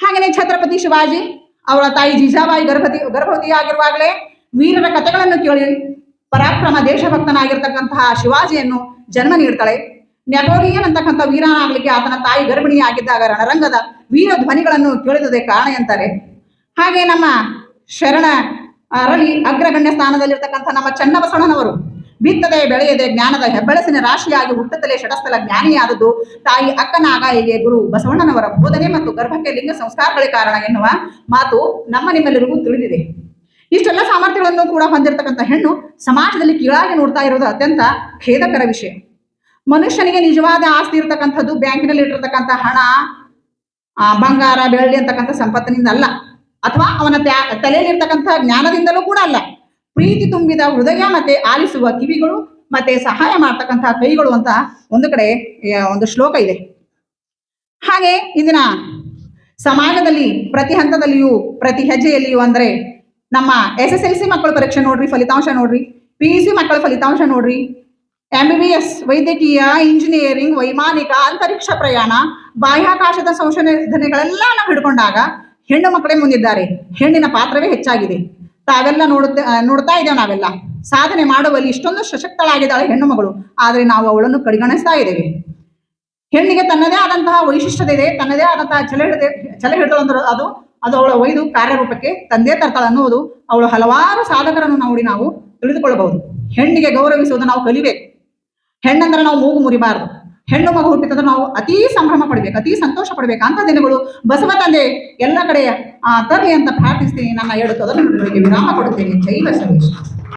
Speaker 1: ಹಾಗೇನೆ ಛತ್ರಪತಿ ಶಿವಾಜಿ ಅವಳ ತಾಯಿ ಜೀಜಾಬಾಯಿ ಗರ್ಭತಿ ಗರ್ಭವತಿ ಆಗಿರುವಾಗಲೇ ವೀರರ ಕಥೆಗಳನ್ನು ಕೇಳಿ ಪರಾಕ್ರಮ ದೇಶಭಕ್ತನಾಗಿರ್ತಕ್ಕಂತಹ ಶಿವಾಜಿಯನ್ನು ಜನ್ಮ ನೀಡ್ತಾಳೆ. ನೆಪೋಲಿಯನ್ ಅಂತಕ್ಕಂಥ ವೀರನಾಗಲಿಕ್ಕೆ ಆತನ ತಾಯಿ ಗರ್ಭಿಣಿ ಆಗಿದ್ದಾಗ ರಣರಂಗದ ವೀರ ಧ್ವನಿಗಳನ್ನು ಕೇಳಿದದೆ ಕಾರಣ ಅಂತಾರೆ ಹಾಗೆ ನಮ್ಮ ಶರಣ ಅರಳಿ ಅಗ್ರಗಣ್ಯ ಸ್ಥಾನದಲ್ಲಿರ್ತಕ್ಕಂಥ ನಮ್ಮ ಚನ್ನಬಸವಣ್ಣನವರು ಬಿತ್ತದೆ, ಬೆಳೆಯದೆ, ಜ್ಞಾನದ ಹೆಬ್ಬೆಳಸಿನ ರಾಶಿಯಾಗಿ ಹುಟ್ಟುತ್ತಲೇ ಷಟಸ್ಥಲ ಜ್ಞಾನಿಯಾದದ್ದು ತಾಯಿ ಅಕ್ಕನಾಗಾಯಿಗೆ ಗುರು ಬಸವಣ್ಣನವರ ಬೋಧನೆ ಮತ್ತು ಗರ್ಭಕ್ಕೆ ಲಿಂಗ ಸಂಸ್ಕಾರಗಳೇ ಕಾರಣ ಎನ್ನುವ ಮಾತು ನಮ್ಮ ನಿಮ್ಮೆಲ್ಲರಿಗೂ ತಿಳಿದಿದೆ. ಇಷ್ಟೆಲ್ಲ ಸಾಮರ್ಥ್ಯಗಳನ್ನು ಕೂಡ ಹೊಂದಿರತಕ್ಕಂಥ ಹೆಣ್ಣು ಸಮಾಜದಲ್ಲಿ ಕೀಳಾಗಿ ನೋಡ್ತಾ ಇರೋದು ಅತ್ಯಂತ ಖೇದಕರ ವಿಷಯ. ಮನುಷ್ಯನಿಗೆ ನಿಜವಾದ ಆಸ್ತಿ ಇರತಕ್ಕಂಥದ್ದು ಬ್ಯಾಂಕಿನಲ್ಲಿ ಇಟ್ಟಿರ್ತಕ್ಕಂಥ ಹಣ ಬಂಗಾರ, ಬೆಳ್ಳಿ ಅಂತಕ್ಕಂಥ ಸಂಪತ್ತಿನಿಂದ ಅಲ್ಲ. ಅಥವಾ ಅವನ ತ್ಯಾ- ತಲೆಯಲ್ಲಿರ್ತಕ್ಕಂಥ ಜ್ಞಾನದಿಂದಲೂ ಕೂಡ ಅಲ್ಲ. ಪ್ರೀತಿ ತುಂಬಿದ ಹೃದಯ ಮತ್ತೆ ಆಲಿಸುವ ಕಿವಿಗಳು ಮತ್ತೆ ಸಹಾಯ ಮಾಡ್ತಕ್ಕಂತಹ ಕೈಗಳು ಅಂತ ಒಂದು ಕಡೆ ಒಂದು ಶ್ಲೋಕ ಇದೆ. ಹಾಗೆ ಇಂದಿನ ಸಮಾಜದಲ್ಲಿ ಪ್ರತಿ ಹಂತದಲ್ಲಿಯೂ, ಪ್ರತಿ ಹೆಜ್ಜೆಯಲ್ಲಿಯೂ ಅಂದ್ರೆ ನಮ್ಮ ಎಸ್ ಎಸ್ ಎಲ್ ಸಿ ಮಕ್ಕಳ ಪರೀಕ್ಷೆ ನೋಡ್ರಿ, ಫಲಿತಾಂಶ ನೋಡ್ರಿ ಪಿ ಯು ಸಿ ಮಕ್ಕಳ ಫಲಿತಾಂಶ ನೋಡ್ರಿ ಎಂ ಎಸ್ ವೈದ್ಯಕೀಯ ಇಂಜಿನಿಯರಿಂಗ್ ವೈಮಾನಿಕ, ಅಂತರಿಕ್ಷ ಪ್ರಯಾಣ, ಬಾಹ್ಯಾಕಾಶದ ಸಂಶೋಧನೆಗಳೆಲ್ಲ ನಾವು ಹಿಡ್ಕೊಂಡಾಗ ಹೆಣ್ಣು ಮಕ್ಕಳೇ ಮುಂದಿದ್ದಾರೆ. ಹೆಣ್ಣಿನ ಪಾತ್ರವೇ ಹೆಚ್ಚಾಗಿದೆ. ತಾವೆಲ್ಲ ನೋಡುತ್ತೆ ನೋಡ್ತಾ ಇದ್ದೇವೆ ನಾವೆಲ್ಲ? ಸಾಧನೆ ಮಾಡುವಲ್ಲಿ ಇಷ್ಟೊಂದು ಸಶಕ್ತಳಾಗಿದ್ದಾಳೆ ಹೆಣ್ಣು ಮಗಳು. ಆದ್ರೆ ನಾವು ಅವಳನ್ನು ಕಡೆಗಣಿಸ್ತಾ ಇದ್ದೇವೆ. ಹೆಣ್ಣಿಗೆ ತನ್ನದೇ ಆದಂತಹ ವೈಶಿಷ್ಟ್ಯತೆ ಇದೆ ತನ್ನದೇ ಆದಂತಹ ಛಲ ಹಿಡಿದೆ ಛಲ ಹಿಡಿದಳು ಅಂದ್ರೆ ಅದು ಅದು ಅವಳ ಒಯ್ದು ಕಾರ್ಯರೂಪಕ್ಕೆ, ತಂದೆ ತರ್ತಾಳೆ ಅನ್ನುವುದು ಅವಳು ಹಲವಾರು ಸಾಧಕರನ್ನು ನೋಡಿ ನಾವು ತಿಳಿದುಕೊಳ್ಳಬಹುದು. ಹೆಣ್ಣಿಗೆ ಗೌರವಿಸುವುದು ನಾವು ಕಲಿಬೇಕು. ಹೆಣ್ಣಂದ್ರೆ ನಾವು ಮೂಗು ಮುರಿಬಾರದು. ಹೆಣ್ಣು ಮಗು ಹುಟ್ಟಿದ್ರೆ ನಾವು ಅತಿ ಸಂಭ್ರಮ ಪಡ್ಬೇಕು, ಅತಿ ಸಂತೋಷ ಪಡ್ಬೇಕು. ಅಂತ ದಿನಗಳು ಬಸವ ತಂದೆ ಎಲ್ಲ ಕಡೆ ತರಲಿ ಅಂತ ಪ್ರಾರ್ಥಿಸ್ತೀನಿ, ನನ್ನ ತೊದಲು ವಿರಾಮ ಕೊಡುತ್ತೇನೆ. ಜೈ ಬಸವೇಶ್ವರ.